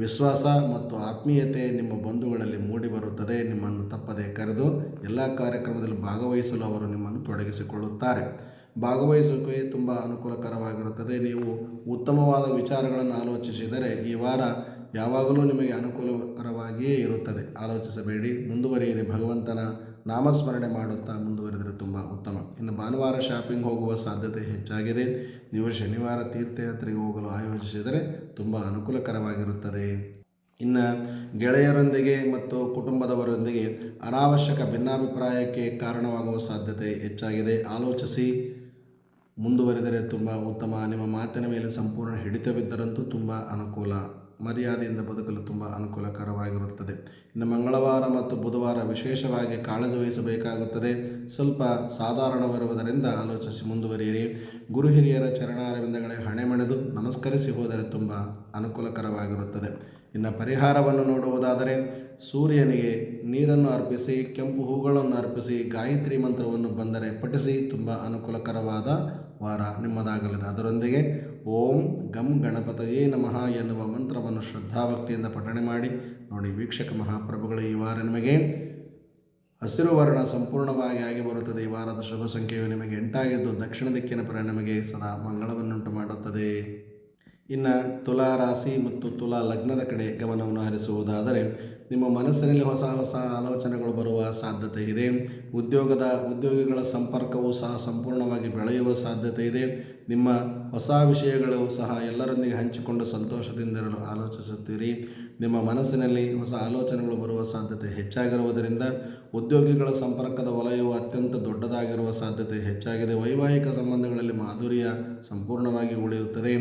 ವಿಶ್ವಾಸ ಮತ್ತು ಆತ್ಮೀಯತೆ ನಿಮ್ಮ ಬಂಧುಗಳಲ್ಲಿ ಮೂಡಿಬರುತ್ತದೆ, ನಿಮ್ಮನ್ನು ತಪ್ಪದೆ ಕರೆದು ಎಲ್ಲ ಕಾರ್ಯಕ್ರಮದಲ್ಲಿ ಭಾಗವಹಿಸಲು ಅವರು ನಿಮ್ಮನ್ನು ತೊಡಗಿಸಿಕೊಳ್ಳುತ್ತಾರೆ. ಭಾಗವಹಿಸೋಕೆ ತುಂಬ ಅನುಕೂಲಕರವಾಗಿರುತ್ತದೆ. ನೀವು ಉತ್ತಮವಾದ ವಿಚಾರಗಳನ್ನು ಆಲೋಚಿಸಿದರೆ ಈ ವಾರ ಯಾವಾಗಲೂ ನಿಮಗೆ ಅನುಕೂಲಕರವಾಗಿಯೇ ಇರುತ್ತದೆ. ಆಲೋಚಿಸಬೇಡಿ, ಮುಂದುವರಿಯಿರಿ ಭಗವಂತನ ನಾಮಸ್ಮರಣೆ ಮಾಡುತ್ತಾ ಮುಂದುವರೆದರೆ ತುಂಬ ಉತ್ತಮ. ಇನ್ನು ಭಾನುವಾರ ಶಾಪಿಂಗ್ ಹೋಗುವ ಸಾಧ್ಯತೆ ಹೆಚ್ಚಾಗಿದೆ. ನೀವು ಶನಿವಾರ ತೀರ್ಥಯಾತ್ರೆಗೆ ಹೋಗಲು ಆಯೋಜಿಸಿದರೆ ತುಂಬ ಅನುಕೂಲಕರವಾಗಿರುತ್ತದೆ. ಇನ್ನು ಗೆಳೆಯರೊಂದಿಗೆ ಮತ್ತು ಕುಟುಂಬದವರೊಂದಿಗೆ ಅನಾವಶ್ಯಕ ಭಿನ್ನಾಭಿಪ್ರಾಯಕ್ಕೆ ಕಾರಣವಾಗುವ ಸಾಧ್ಯತೆ ಹೆಚ್ಚಾಗಿದೆ. ಆಲೋಚಿಸಿ. ಮುಂದುವರೆದರೆ ತುಂಬ ಉತ್ತಮ. ನಿಮ್ಮ ಮಾತಿನ ಮೇಲೆ ಸಂಪೂರ್ಣ ಹಿಡಿತವಿದ್ದರಂತೂ ತುಂಬ ಅನುಕೂಲ. ಮರ್ಯಾದೆಯಿಂದ ಬದುಕಲು ತುಂಬ ಅನುಕೂಲಕರವಾಗಿರುತ್ತದೆ. ಇನ್ನು ಮಂಗಳವಾರ ಮತ್ತು ಬುಧವಾರ ವಿಶೇಷವಾಗಿ ಕಾಳಜಿ ವಹಿಸಬೇಕಾಗುತ್ತದೆ. ಸ್ವಲ್ಪ ಸಾಧಾರಣವಿರುವುದರಿಂದ ಆಲೋಚಿಸಿ ಮುಂದುವರಿಯಿರಿ. ಗುರು ಹಿರಿಯರ ಚರಣಾರವಿಂದಗಳೇ ಹಣೆ ಮಣೆದು ನಮಸ್ಕರಿಸಿ ಹೋದರೆ ತುಂಬ ಅನುಕೂಲಕರವಾಗಿರುತ್ತದೆ. ಇನ್ನು ಪರಿಹಾರವನ್ನು ನೋಡುವುದಾದರೆ ಸೂರ್ಯನಿಗೆ ನೀರನ್ನು ಅರ್ಪಿಸಿ, ಕೆಂಪು ಹೂಗಳನ್ನು ಅರ್ಪಿಸಿ, ಗಾಯತ್ರಿ ಮಂತ್ರವನ್ನು ಬಂದರೆ ಪಠಿಸಿ ತುಂಬ ಅನುಕೂಲಕರವಾದ ವಾರ ನಿಮ್ಮದಾಗಲಿದೆ. ಅದರೊಂದಿಗೆ ಓಂ ಗಂ ಗಣಪತಯೇ ನಮಃ ಎನ್ನುವ ಮಂತ್ರವನ್ನು ಶ್ರದ್ಧಾಭಕ್ತಿಯಿಂದ ಪಠಣೆ ಮಾಡಿ ನೋಡಿ ವೀಕ್ಷಕ ಮಹಾಪ್ರಭುಗಳು, ಈ ವಾರ ನಿಮಗೆ ಹಸಿರು ವರ್ಣ ಸಂಪೂರ್ಣವಾಗಿ ಆಗಿ ಬರುತ್ತದೆ. ಈ ವಾರದ ಶುಭ ಸಂಖ್ಯೆಯು ನಿಮಗೆ ಎಂಟಾಗಿದ್ದು ದಕ್ಷಿಣ ದಿಕ್ಕಿನ ಪರ ನಿಮಗೆ ಸದಾ ಮಂಗಳವನ್ನುಂಟು ಮಾಡುತ್ತದೆ. ಇನ್ನು ತುಲಾ ರಾಶಿ ಮತ್ತು ತುಲಾ ಲಗ್ನದ ಕಡೆ ಗಮನವನ್ನು ಹರಿಸುವುದಾದರೆ ನಿಮ್ಮ ಮನಸ್ಸಿನಲ್ಲಿ ಹೊಸ ಹೊಸ ಆಲೋಚನೆಗಳು ಬರುವ ಸಾಧ್ಯತೆ ಇದೆ. ಉದ್ಯೋಗದ, ಉದ್ಯೋಗಿಗಳ ಸಂಪರ್ಕವು ಸಹ ಸಂಪೂರ್ಣವಾಗಿ ಬೆಳೆಯುವ ಸಾಧ್ಯತೆ ಇದೆ. ನಿಮ್ಮ ಹೊಸ ವಿಷಯಗಳು ಸಹ ಎಲ್ಲರೊಂದಿಗೆ ಹಂಚಿಕೊಂಡು ಸಂತೋಷದಿಂದಿರಲು ಆಲೋಚಿಸುತ್ತೀರಿ. ನಿಮ್ಮ ಮನಸ್ಸಿನಲ್ಲಿ ಹೊಸ ಆಲೋಚನೆಗಳು ಬರುವ ಸಾಧ್ಯತೆ ಹೆಚ್ಚಾಗಿರುವುದರಿಂದ ಉದ್ಯೋಗಿಗಳ ಸಂಪರ್ಕದ ವಲಯವು ಅತ್ಯಂತ ದೊಡ್ಡದಾಗಿರುವ ಸಾಧ್ಯತೆ ಹೆಚ್ಚಾಗಿದೆ. ವೈವಾಹಿಕ ಸಂಬಂಧಗಳಲ್ಲಿ ಮಾಧುರ್ಯ ಸಂಪೂರ್ಣವಾಗಿ ಉಳಿಯುತ್ತದೆ.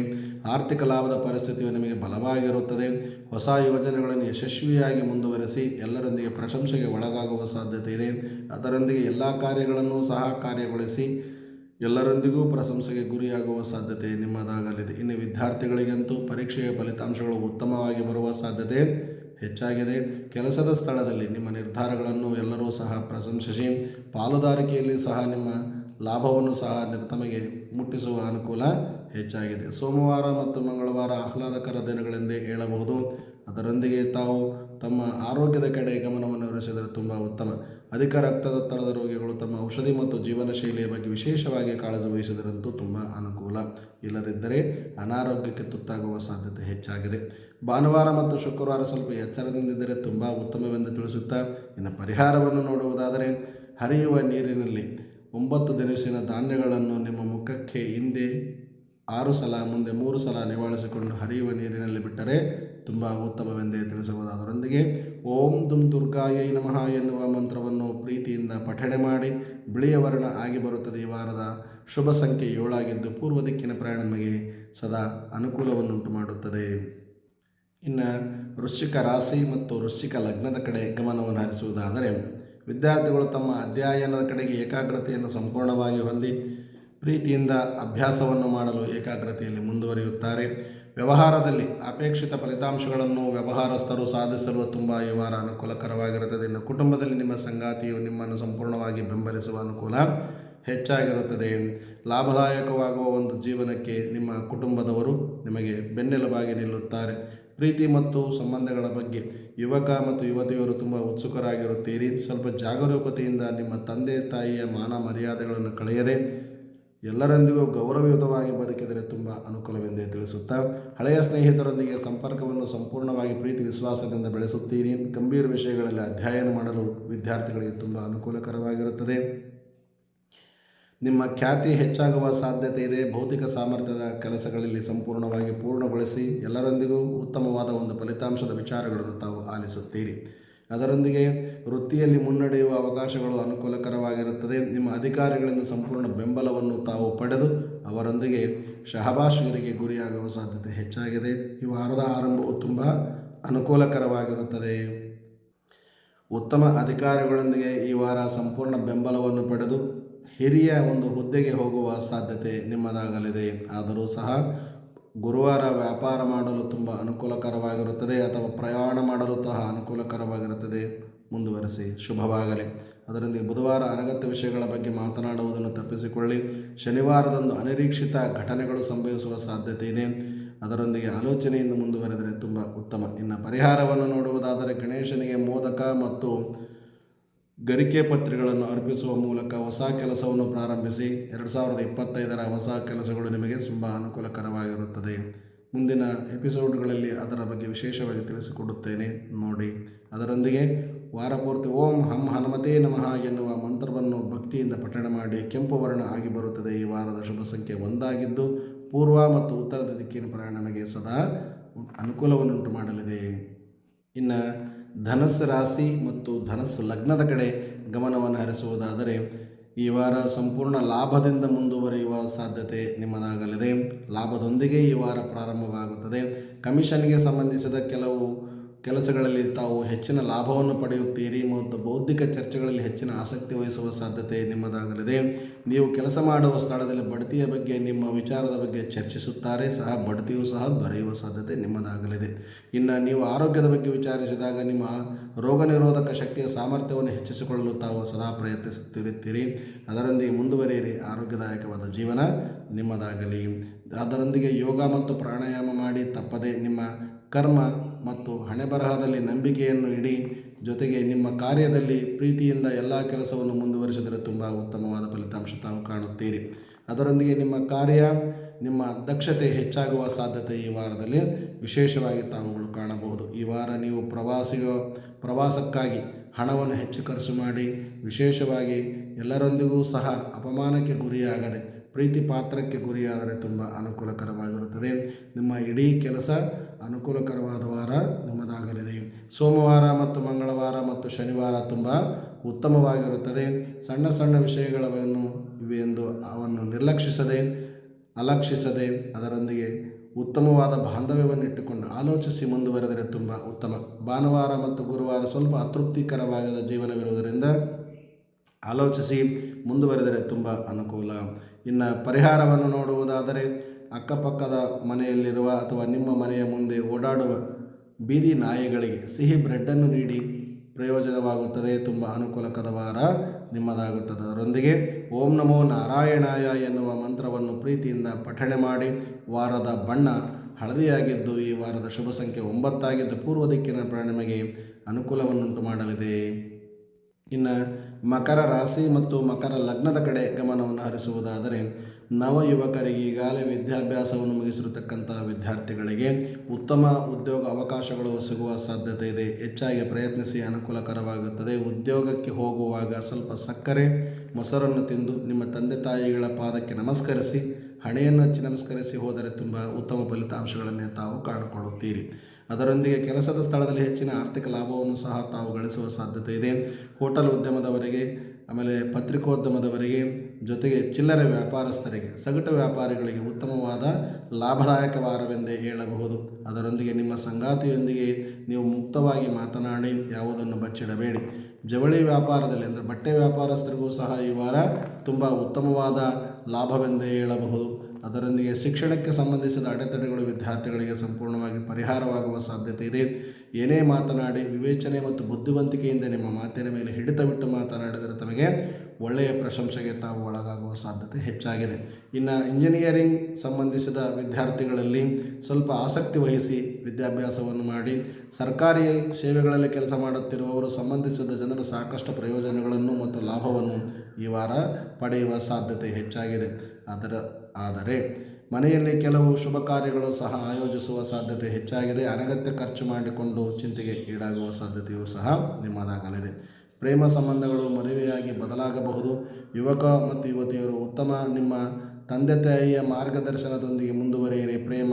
ಆರ್ಥಿಕ ಲಾಭದ ಪರಿಸ್ಥಿತಿಯು ನಿಮಗೆ ಬಲವಾಗಿರುತ್ತದೆ. ಹೊಸ ಯೋಜನೆಗಳನ್ನು ಯಶಸ್ವಿಯಾಗಿ ಮುಂದುವರೆಸಿ ಎಲ್ಲರೊಂದಿಗೆ ಪ್ರಶಂಸೆಗೆ ಒಳಗಾಗುವ ಸಾಧ್ಯತೆ ಇದೆ. ಅದರೊಂದಿಗೆ ಎಲ್ಲ ಕಾರ್ಯಗಳನ್ನು ಸಹ ಕಾರ್ಯಗೊಳಿಸಿ ಎಲ್ಲರೊಂದಿಗೂ ಪ್ರಶಂಸೆಗೆ ಗುರಿಯಾಗುವ ಸಾಧ್ಯತೆ ನಿಮ್ಮದಾಗಲಿದೆ. ಇನ್ನು ವಿದ್ಯಾರ್ಥಿಗಳಿಗಂತೂ ಪರೀಕ್ಷೆಯ ಫಲಿತಾಂಶಗಳು ಉತ್ತಮವಾಗಿ ಬರುವ ಸಾಧ್ಯತೆ ಹೆಚ್ಚಾಗಿದೆ. ಕೆಲಸದ ಸ್ಥಳದಲ್ಲಿ ನಿಮ್ಮ ನಿರ್ಧಾರಗಳನ್ನು ಎಲ್ಲರೂ ಸಹ ಪ್ರಶಂಸಿಸಿ, ಪಾಲುದಾರಿಕೆಯಲ್ಲಿ ಸಹ ನಿಮ್ಮ ಲಾಭವನ್ನು ಸಹ ತಮಗೆ ಮುಟ್ಟಿಸುವ ಅನುಕೂಲ ಹೆಚ್ಚಾಗಿದೆ. ಸೋಮವಾರ ಮತ್ತು ಮಂಗಳವಾರ ಆಹ್ಲಾದಕರ ದಿನಗಳೆಂದೇ ಹೇಳಬಹುದು. ಅದರೊಂದಿಗೆ ತಾವು ತಮ್ಮ ಆರೋಗ್ಯದ ಕಡೆ ಗಮನವನ್ನು ಹರಿಸಿದರೆ ತುಂಬ ಉತ್ತಮ. ಅಧಿಕ ರಕ್ತದೊತ್ತಡದ ರೋಗಿಗಳು ತಮ್ಮ ಔಷಧಿ ಮತ್ತು ಜೀವನ ಶೈಲಿಯ ಬಗ್ಗೆ ವಿಶೇಷವಾಗಿ ಕಾಳಜಿ ವಹಿಸಿದರಂತೂ ತುಂಬ ಅನುಕೂಲ. ಇಲ್ಲದಿದ್ದರೆ ಅನಾರೋಗ್ಯಕ್ಕೆ ತುತ್ತಾಗುವ ಸಾಧ್ಯತೆ ಹೆಚ್ಚಾಗಿದೆ. ಭಾನುವಾರ ಮತ್ತು ಶುಕ್ರವಾರ ಸ್ವಲ್ಪ ಎಚ್ಚರದಿಂದಿದ್ದರೆ ತುಂಬ ಉತ್ತಮವೆಂದು ತಿಳಿಸುತ್ತಾ, ಇನ್ನು ಪರಿಹಾರವನ್ನು ನೋಡುವುದಾದರೆ ಹರಿಯುವ ನೀರಿನಲ್ಲಿ ಒಂಬತ್ತು ದಿನಸಿನ ಧಾನ್ಯಗಳನ್ನು ನಿಮ್ಮ ಮುಖಕ್ಕೆ ಹಿಂದೆ ಆರು ಸಲ, ಮುಂದೆ ಮೂರು ಸಲ ನಿವಾಳಿಸಿಕೊಂಡು ಹರಿಯುವ ನೀರಿನಲ್ಲಿ ಬಿಟ್ಟರೆ ತುಂಬ ಉತ್ತಮವೆಂದೇ ಅದರೊಂದಿಗೆ ಓಂ ದುಂ ದುರ್ಗಾಯೈ ನಮಃ ಎನ್ನುವ ಮಂತ್ರವನ್ನು ಪ್ರೀತಿಯಿಂದ ಪಠಣೆ ಮಾಡಿ ಬಿಳಿಯ ವರ್ಣ ಆಗಿ ಬರುತ್ತದೆ ಈ ವಾರದ ಶುಭ ಸಂಖ್ಯೆ ಏಳಾಗಿದ್ದು ಪೂರ್ವ ದಿಕ್ಕಿನ ಪ್ರಯಾಣ ನಮಗೆ ಸದಾ ಅನುಕೂಲವನ್ನುಂಟು ಮಾಡುತ್ತದೆ. ಇನ್ನು ವೃಶ್ಚಿಕ ರಾಶಿ ಮತ್ತು ವೃಶ್ಚಿಕ ಲಗ್ನದ ಕಡೆ ಗಮನವನ್ನು ಹರಿಸುವುದಾದರೆ, ವಿದ್ಯಾರ್ಥಿಗಳು ತಮ್ಮ ಅಧ್ಯಯನದ ಕಡೆಗೆ ಏಕಾಗ್ರತೆಯನ್ನು ಸಂಪೂರ್ಣವಾಗಿ ಹೊಂದಿ ಪ್ರೀತಿಯಿಂದ ಅಭ್ಯಾಸವನ್ನು ಮಾಡಲು ಏಕಾಗ್ರತೆಯಲ್ಲಿ ಮುಂದುವರಿಯುತ್ತಾರೆ. ವ್ಯವಹಾರದಲ್ಲಿ ಅಪೇಕ್ಷಿತ ಫಲಿತಾಂಶಗಳನ್ನು ವ್ಯವಹಾರಸ್ಥರು ಸಾಧಿಸಲು ತುಂಬ ಈ ಅನುಕೂಲಕರವಾಗಿರುತ್ತದೆ. ಇನ್ನು ಕುಟುಂಬದಲ್ಲಿ ನಿಮ್ಮ ಸಂಗಾತಿಯು ನಿಮ್ಮನ್ನು ಸಂಪೂರ್ಣವಾಗಿ ಬೆಂಬಲಿಸುವ ಅನುಕೂಲ ಹೆಚ್ಚಾಗಿರುತ್ತದೆ. ಲಾಭದಾಯಕವಾಗುವ ಒಂದು ಜೀವನಕ್ಕೆ ನಿಮ್ಮ ಕುಟುಂಬದವರು ನಿಮಗೆ ಬೆನ್ನೆಲುಬಾಗಿ ನಿಲ್ಲುತ್ತಾರೆ. ಪ್ರೀತಿ ಮತ್ತು ಸಂಬಂಧಗಳ ಬಗ್ಗೆ ಯುವಕ ಮತ್ತು ಯುವತಿಯರು ತುಂಬ ಉತ್ಸುಕರಾಗಿರುತ್ತೀರಿ. ಸ್ವಲ್ಪ ಜಾಗರೂಕತೆಯಿಂದ ನಿಮ್ಮ ತಂದೆ ತಾಯಿಯ ಮಾನ ಮರ್ಯಾದೆಗಳನ್ನು ಕಳೆಯದೆ ಎಲ್ಲರೊಂದಿಗೂ ಗೌರವಯುತವಾಗಿ ಬದುಕಿದರೆ ತುಂಬ ಅನುಕೂಲವೆಂದೇ ತಿಳಿಸುತ್ತಾ ಹಳೆಯ ಸ್ನೇಹಿತರೊಂದಿಗೆ ಸಂಪರ್ಕವನ್ನು ಸಂಪೂರ್ಣವಾಗಿ ಪ್ರೀತಿ ವಿಶ್ವಾಸದಿಂದ ಬೆಳೆಸುತ್ತೀರಿ ಗಂಭೀರ ವಿಷಯಗಳಲ್ಲಿ ಅಧ್ಯಯನ ಮಾಡಲು ವಿದ್ಯಾರ್ಥಿಗಳಿಗೆ ತುಂಬ ಅನುಕೂಲಕರವಾಗಿರುತ್ತದೆ. ನಿಮ್ಮ ಖ್ಯಾತಿ ಹೆಚ್ಚಾಗುವ ಸಾಧ್ಯತೆ ಇದೆ. ಭೌತಿಕ ಸಾಮರ್ಥ್ಯದ ಕೆಲಸಗಳಲ್ಲಿ ಸಂಪೂರ್ಣವಾಗಿ ಪೂರ್ಣಗೊಳಿಸಿ ಎಲ್ಲರೊಂದಿಗೂ ಉತ್ತಮವಾದ ಒಂದು ಫಲಿತಾಂಶದ ವಿಚಾರಗಳನ್ನು ತಾವು ಆಲಿಸುತ್ತೀರಿ. ಅದರೊಂದಿಗೆ ವೃತ್ತಿಯಲ್ಲಿ ಮುನ್ನಡೆಯುವ ಅವಕಾಶಗಳು ಅನುಕೂಲಕರವಾಗಿರುತ್ತದೆ. ನಿಮ್ಮ ಅಧಿಕಾರಿಗಳಿಂದ ಸಂಪೂರ್ಣ ಬೆಂಬಲವನ್ನು ತಾವು ಪಡೆದು ಅವರೊಂದಿಗೆ ಶಹಬಾಷಿಗರಿಗೆ ಗುರಿಯಾಗುವ ಸಾಧ್ಯತೆ ಹೆಚ್ಚಾಗಿದೆ. ಈ ವಾರದ ಆರಂಭವು ತುಂಬ ಅನುಕೂಲಕರವಾಗಿರುತ್ತದೆ. ಉತ್ತಮ ಅಧಿಕಾರಿಗಳೊಂದಿಗೆ ಈ ವಾರ ಸಂಪೂರ್ಣ ಬೆಂಬಲವನ್ನು ಪಡೆದು ಹಿರಿಯ ಒಂದು ಹುದ್ದೆಗೆ ಹೋಗುವ ಸಾಧ್ಯತೆ ನಿಮ್ಮದಾಗಲಿದೆ. ಆದರೂ ಸಹ ಗುರುವಾರ ವ್ಯಾಪಾರ ಮಾಡಲು ತುಂಬ ಅನುಕೂಲಕರವಾಗಿರುತ್ತದೆ ಅಥವಾ ಪ್ರಯಾಣ ಮಾಡಲು ಸಹ ಅನುಕೂಲಕರವಾಗಿರುತ್ತದೆ. ಮುಂದುವರೆಸಿ. ಶುಭವಾಗಲಿ. ಅದರೊಂದಿಗೆ ಬುಧವಾರ ಅನಗತ್ಯ ವಿಷಯಗಳ ಬಗ್ಗೆ ಮಾತನಾಡುವುದನ್ನು ತಪ್ಪಿಸಿಕೊಳ್ಳಿ. ಶನಿವಾರದಂದು ಅನಿರೀಕ್ಷಿತ ಘಟನೆಗಳು ಸಂಭವಿಸುವ ಸಾಧ್ಯತೆ ಇದೆ. ಅದರೊಂದಿಗೆ ಆಲೋಚನೆಯಿಂದ ಮುಂದುವರೆದರೆ ತುಂಬ ಉತ್ತಮ. ಇನ್ನು ಪರಿಹಾರವನ್ನು ನೋಡುವುದಾದರೆ ಗಣೇಶನಿಗೆ ಮೋದಕ ಮತ್ತು ಗರಿಕೆ ಪತ್ರಗಳನ್ನು ಅರ್ಪಿಸುವ ಮೂಲಕ ಹೊಸ ಕೆಲಸವನ್ನು ಪ್ರಾರಂಭಿಸಿ ಎರಡು ಸಾವಿರದ ಇಪ್ಪತ್ತೈದರ ಹೊಸ ಕೆಲಸಗಳು ನಿಮಗೆ ತುಂಬ ಅನುಕೂಲಕರವಾಗಿರುತ್ತದೆ. ಮುಂದಿನ ಎಪಿಸೋಡ್ಗಳಲ್ಲಿ ಅದರ ಬಗ್ಗೆ ವಿಶೇಷವಾಗಿ ತಿಳಿಸಿಕೊಡುತ್ತೇನೆ. ನೋಡಿ, ಅದರೊಂದಿಗೆ ವಾರಪೂರ್ತಿ ಓಂ ಹಂ ಹನುಮತೇ ನಮಃ ಎನ್ನುವ ಮಂತ್ರವನ್ನು ಭಕ್ತಿಯಿಂದ ಪಠಣ ಮಾಡಿ ಕೆಂಪು ವರ್ಣ ಆಗಿ ಬರುತ್ತದೆ. ಈ ವಾರದ ಶುಭ ಸಂಖ್ಯೆ ಒಂದಾಗಿದ್ದು, ಪೂರ್ವ ಮತ್ತು ಉತ್ತರದ ದಿಕ್ಕಿನ ಪ್ರಯಾಣ ನನಗೆ ಸದಾ ಅನುಕೂಲವನ್ನುಂಟು ಮಾಡಲಿದೆ. ಇನ್ನು ಧನಸ್ಸು ರಾಶಿ ಮತ್ತು ಧನಸ್ಸು ಲಗ್ನದ ಕಡೆ ಗಮನವನ್ನು ಹರಿಸುವುದಾದರೆ ಈ ವಾರ ಸಂಪೂರ್ಣ ಲಾಭದಿಂದ ಮುಂದುವರಿಯುವ ಸಾಧ್ಯತೆ ನಿಮ್ಮದಾಗಲಿದೆ. ಲಾಭದೊಂದಿಗೆ ಈ ವಾರ ಪ್ರಾರಂಭವಾಗುತ್ತದೆ. ಕಮಿಷನ್ಗೆ ಸಂಬಂಧಿಸಿದ ಕೆಲವು ಕೆಲಸಗಳಲ್ಲಿ ತಾವು ಹೆಚ್ಚಿನ ಲಾಭವನ್ನು ಪಡೆಯುತ್ತೀರಿ ಮತ್ತು ಬೌದ್ಧಿಕ ಚರ್ಚೆಗಳಲ್ಲಿ ಹೆಚ್ಚಿನ ಆಸಕ್ತಿ ವಹಿಸುವ ಸಾಧ್ಯತೆ ನಿಮ್ಮದಾಗಲಿದೆ. ನೀವು ಕೆಲಸ ಮಾಡುವ ಸ್ಥಳದಲ್ಲಿ ಬಡ್ತಿಯ ಬಗ್ಗೆ, ನಿಮ್ಮ ವಿಚಾರದ ಬಗ್ಗೆ ಚರ್ಚಿಸುತ್ತಾರೆ. ಸಹ ಬಡ್ತಿಯೂ ಸಹ ದೊರೆಯುವ ಸಾಧ್ಯತೆ ನಿಮ್ಮದಾಗಲಿದೆ. ಇನ್ನು ನೀವು ಆರೋಗ್ಯದ ಬಗ್ಗೆ ವಿಚಾರಿಸಿದಾಗ ನಿಮ್ಮ ರೋಗ ನಿರೋಧಕ ಶಕ್ತಿಯ ಸಾಮರ್ಥ್ಯವನ್ನು ಹೆಚ್ಚಿಸಿಕೊಳ್ಳಲು ತಾವು ಸದಾ ಪ್ರಯತ್ನಿಸುತ್ತಿರುತ್ತೀರಿ. ಅದರೊಂದಿಗೆ ಮುಂದುವರಿಯಿರಿ. ಆರೋಗ್ಯದಾಯಕವಾದ ಜೀವನ ನಿಮ್ಮದಾಗಲಿ. ಅದರೊಂದಿಗೆ ಯೋಗ ಮತ್ತು ಪ್ರಾಣಾಯಾಮ ಮಾಡಿ ತಪ್ಪದೆ ನಿಮ್ಮ ಕರ್ಮ ಮತ್ತು ಹಣೆಬರಹದಲ್ಲಿ ನಂಬಿಕೆಯನ್ನು ಇಡಿ, ಜೊತೆಗೆ ನಿಮ್ಮ ಕಾರ್ಯದಲ್ಲಿ ಪ್ರೀತಿಯಿಂದ ಎಲ್ಲ ಕೆಲಸವನ್ನು ಮುಂದುವರಿಸಿದರೆ ತುಂಬ ಉತ್ತಮವಾದ ಫಲಿತಾಂಶ ತಾವು ಕಾಣುತ್ತೀರಿ. ಅದರೊಂದಿಗೆ ನಿಮ್ಮ ಕಾರ್ಯ, ನಿಮ್ಮ ದಕ್ಷತೆ ಹೆಚ್ಚಾಗುವ ಸಾಧ್ಯತೆ ಈ ವಾರದಲ್ಲಿ ವಿಶೇಷವಾಗಿ ತಾವುಗಳು ಕಾಣಬಹುದು. ಈ ವಾರ ನೀವು ಪ್ರವಾಸಿಗ, ಪ್ರವಾಸಕ್ಕಾಗಿ ಹಣವನ್ನು ಹೆಚ್ಚು ಖರ್ಚು ಮಾಡಿ, ವಿಶೇಷವಾಗಿ ಎಲ್ಲರೊಂದಿಗೂ ಸಹ ಅಪಮಾನಕ್ಕೆ ಗುರಿಯಾಗದೆ ಪ್ರೀತಿ ಪಾತ್ರಕ್ಕೆ ಗುರಿಯಾದರೆ ತುಂಬ ಅನುಕೂಲಕರವಾಗಿರುತ್ತದೆ. ನಿಮ್ಮ ಇಡೀ ಕೆಲಸ ಅನುಕೂಲಕರವಾದ ವಾರ ನಿಮ್ಮದಾಗಲಿದೆ. ಸೋಮವಾರ ಮತ್ತು ಮಂಗಳವಾರ ಮತ್ತು ಶನಿವಾರ ತುಂಬ ಉತ್ತಮವಾಗಿರುತ್ತದೆ. ಸಣ್ಣ ಸಣ್ಣ ವಿಷಯಗಳನ್ನು ಇವೆ ಎಂದು ಅವನ್ನು ನಿರ್ಲಕ್ಷಿಸದೆ, ಅಲಕ್ಷಿಸದೆ ಅದರೊಂದಿಗೆ ಉತ್ತಮವಾದ ಬಾಂಧವ್ಯವನ್ನು ಇಟ್ಟುಕೊಂಡು ಆಲೋಚಿಸಿ ಮುಂದುವರೆದರೆ ತುಂಬ ಉತ್ತಮ. ಭಾನುವಾರ ಮತ್ತು ಗುರುವಾರ ಸ್ವಲ್ಪ ಅತೃಪ್ತಿಕರವಾಗದ ಜೀವನವಿರುವುದರಿಂದ ಆಲೋಚಿಸಿ ಮುಂದುವರೆದರೆ ತುಂಬ ಅನುಕೂಲ. ಇನ್ನು ಪರಿಹಾರವನ್ನು ನೋಡುವುದಾದರೆ ಅಕ್ಕಪಕ್ಕದ ಮನೆಯಲ್ಲಿರುವ ಅಥವಾ ನಿಮ್ಮ ಮನೆಯ ಮುಂದೆ ಓಡಾಡುವ ಬೀದಿ ನಾಯಿಗಳಿಗೆ ಸಿಹಿ ಬ್ರೆಡ್ಡನ್ನು ನೀಡಿ ಪ್ರಯೋಜನವಾಗುತ್ತದೆ. ತುಂಬ ಅನುಕೂಲಕರ ವಾರ ನಿಮ್ಮದಾಗುತ್ತದೆ. ಅದರೊಂದಿಗೆ ಓಂ ನಮೋ ನಾರಾಯಣಾಯ ಎನ್ನುವ ಮಂತ್ರವನ್ನು ಪ್ರೀತಿಯಿಂದ ಪಠಣೆ ಮಾಡಿ ವಾರದ ಬಣ್ಣ ಹಳದಿಯಾಗಿದ್ದು ಈ ವಾರದ ಶುಭ ಸಂಖ್ಯೆ ಒಂಬತ್ತಾಗಿದ್ದು ಪೂರ್ವ ದಿಕ್ಕಿನ ಪ್ರಾಣಿಮೆಗೆ ಅನುಕೂಲವನ್ನುಂಟು ಮಾಡಲಿದೆ. ಇನ್ನು ಮಕರ ರಾಶಿ ಮತ್ತು ಮಕರ ಲಗ್ನದ ಕಡೆ ಗಮನವನ್ನು ಹರಿಸುವುದಾದರೆ ನವ ಯುವಕರಿಗೆ ಈಗಾಗಲೇ ವಿದ್ಯಾಭ್ಯಾಸವನ್ನು ಮುಗಿಸಿರತಕ್ಕಂಥ ವಿದ್ಯಾರ್ಥಿಗಳಿಗೆ ಉತ್ತಮ ಉದ್ಯೋಗ ಅವಕಾಶಗಳು ಸಿಗುವ ಸಾಧ್ಯತೆ ಇದೆ. ಹೆಚ್ಚಾಗಿ ಪ್ರಯತ್ನಿಸಿ ಅನುಕೂಲಕರವಾಗುತ್ತದೆ. ಉದ್ಯೋಗಕ್ಕೆ ಹೋಗುವಾಗ ಸ್ವಲ್ಪ ಸಕ್ಕರೆ, ಮೊಸರನ್ನು ತಿಂದು ನಿಮ್ಮ ತಂದೆ ತಾಯಿಗಳ ಪಾದಕ್ಕೆ ನಮಸ್ಕರಿಸಿ, ಹಣೆಯನ್ನು ಹಚ್ಚಿ ನಮಸ್ಕರಿಸಿ ಹೋದರೆ ತುಂಬ ಉತ್ತಮ ಫಲಿತಾಂಶಗಳನ್ನೇ ತಾವು ಕಾಣಿಕೊಳ್ಳುತ್ತೀರಿ. ಅದರೊಂದಿಗೆ ಕೆಲಸದ ಸ್ಥಳದಲ್ಲಿ ಹೆಚ್ಚಿನ ಆರ್ಥಿಕ ಲಾಭವನ್ನು ಸಹ ತಾವು ಗಳಿಸುವ ಸಾಧ್ಯತೆ ಇದೆ. ಹೋಟೆಲ್ ಉದ್ಯಮದವರಿಗೆ, ಆಮೇಲೆ ಪತ್ರಿಕೋದ್ಯಮದವರಿಗೆ, ಜೊತೆಗೆ ಚಿಲ್ಲರೆ ವ್ಯಾಪಾರಸ್ಥರಿಗೆ, ಸಗಟು ವ್ಯಾಪಾರಿಗಳಿಗೆ ಉತ್ತಮವಾದ ಲಾಭದಾಯಕ ವಾರವೆಂದೇ ಹೇಳಬಹುದು. ಅದರೊಂದಿಗೆ ನಿಮ್ಮ ಸಂಗಾತಿಯೊಂದಿಗೆ ನೀವು ಮುಕ್ತವಾಗಿ ಮಾತನಾಡಿ ಯಾವುದನ್ನು ಬಚ್ಚಿಡಬೇಡಿ. ಜವಳಿ ವ್ಯಾಪಾರದಲ್ಲಿ ಅಂದರೆ ಬಟ್ಟೆ ವ್ಯಾಪಾರಸ್ಥರಿಗೂ ಸಹ ಈ ವಾರ ತುಂಬ ಉತ್ತಮವಾದ ಲಾಭವೆಂದೇ ಹೇಳಬಹುದು. ಅದರೊಂದಿಗೆ ಶಿಕ್ಷಣಕ್ಕೆ ಸಂಬಂಧಿಸಿದ ಅಡೆತಡೆಗಳು ವಿದ್ಯಾರ್ಥಿಗಳಿಗೆ ಸಂಪೂರ್ಣವಾಗಿ ಪರಿಹಾರವಾಗುವ ಸಾಧ್ಯತೆ ಇದೆ. ಏನೇ ಮಾತನಾಡಿ ವಿವೇಚನೆ ಮತ್ತು ಬುದ್ಧಿವಂತಿಕೆಯಿಂದ ನಿಮ್ಮ ಮಾತಿನ ಮೇಲೆ ಹಿಡಿತವಿಟ್ಟು ಮಾತನಾಡಿದರೆ ತಮಗೆ ಒಳ್ಳೆಯ ಪ್ರಶಂಸೆಗೆ ತಾವು ಒಳಗಾಗುವ ಸಾಧ್ಯತೆ ಹೆಚ್ಚಾಗಿದೆ. ಇನ್ನು ಇಂಜಿನಿಯರಿಂಗ್ ಸಂಬಂಧಿಸಿದ ವಿದ್ಯಾರ್ಥಿಗಳಲ್ಲಿ ಸ್ವಲ್ಪ ಆಸಕ್ತಿ ವಹಿಸಿ ವಿದ್ಯಾಭ್ಯಾಸವನ್ನು ಮಾಡಿ, ಸರ್ಕಾರಿ ಸೇವೆಗಳಲ್ಲಿ ಕೆಲಸ ಮಾಡುತ್ತಿರುವವರು ಸಂಬಂಧಿಸಿದ ಜನರು ಸಾಕಷ್ಟು ಪ್ರಯೋಜನಗಳನ್ನು ಮತ್ತು ಲಾಭವನ್ನು ಈ ವಾರ ಪಡೆಯುವ ಸಾಧ್ಯತೆ ಹೆಚ್ಚಾಗಿದೆ. ಅದರ ಆದರೆ ಮನೆಯಲ್ಲಿ ಕೆಲವು ಶುಭ ಕಾರ್ಯಗಳು ಸಹ ಆಯೋಜಿಸುವ ಸಾಧ್ಯತೆ ಹೆಚ್ಚಾಗಿದೆ. ಅನಗತ್ಯ ಖರ್ಚು ಮಾಡಿಕೊಂಡು ಚಿಂತೆಗೆ ಈಡಾಗುವ ಸಾಧ್ಯತೆಯೂ ಸಹ ನಿಮ್ಮದಾಗಲಿದೆ. ಪ್ರೇಮ ಸಂಬಂಧಗಳು ಮದುವೆಯಾಗಿ ಬದಲಾಗಬಹುದು. ಯುವಕ ಮತ್ತು ಯುವತಿಯರು ಉತ್ತಮ ನಿಮ್ಮ ತಂದೆ ತಾಯಿಯ ಮಾರ್ಗದರ್ಶನದೊಂದಿಗೆ ಮುಂದುವರಿಯಿರಿ. ಪ್ರೇಮ,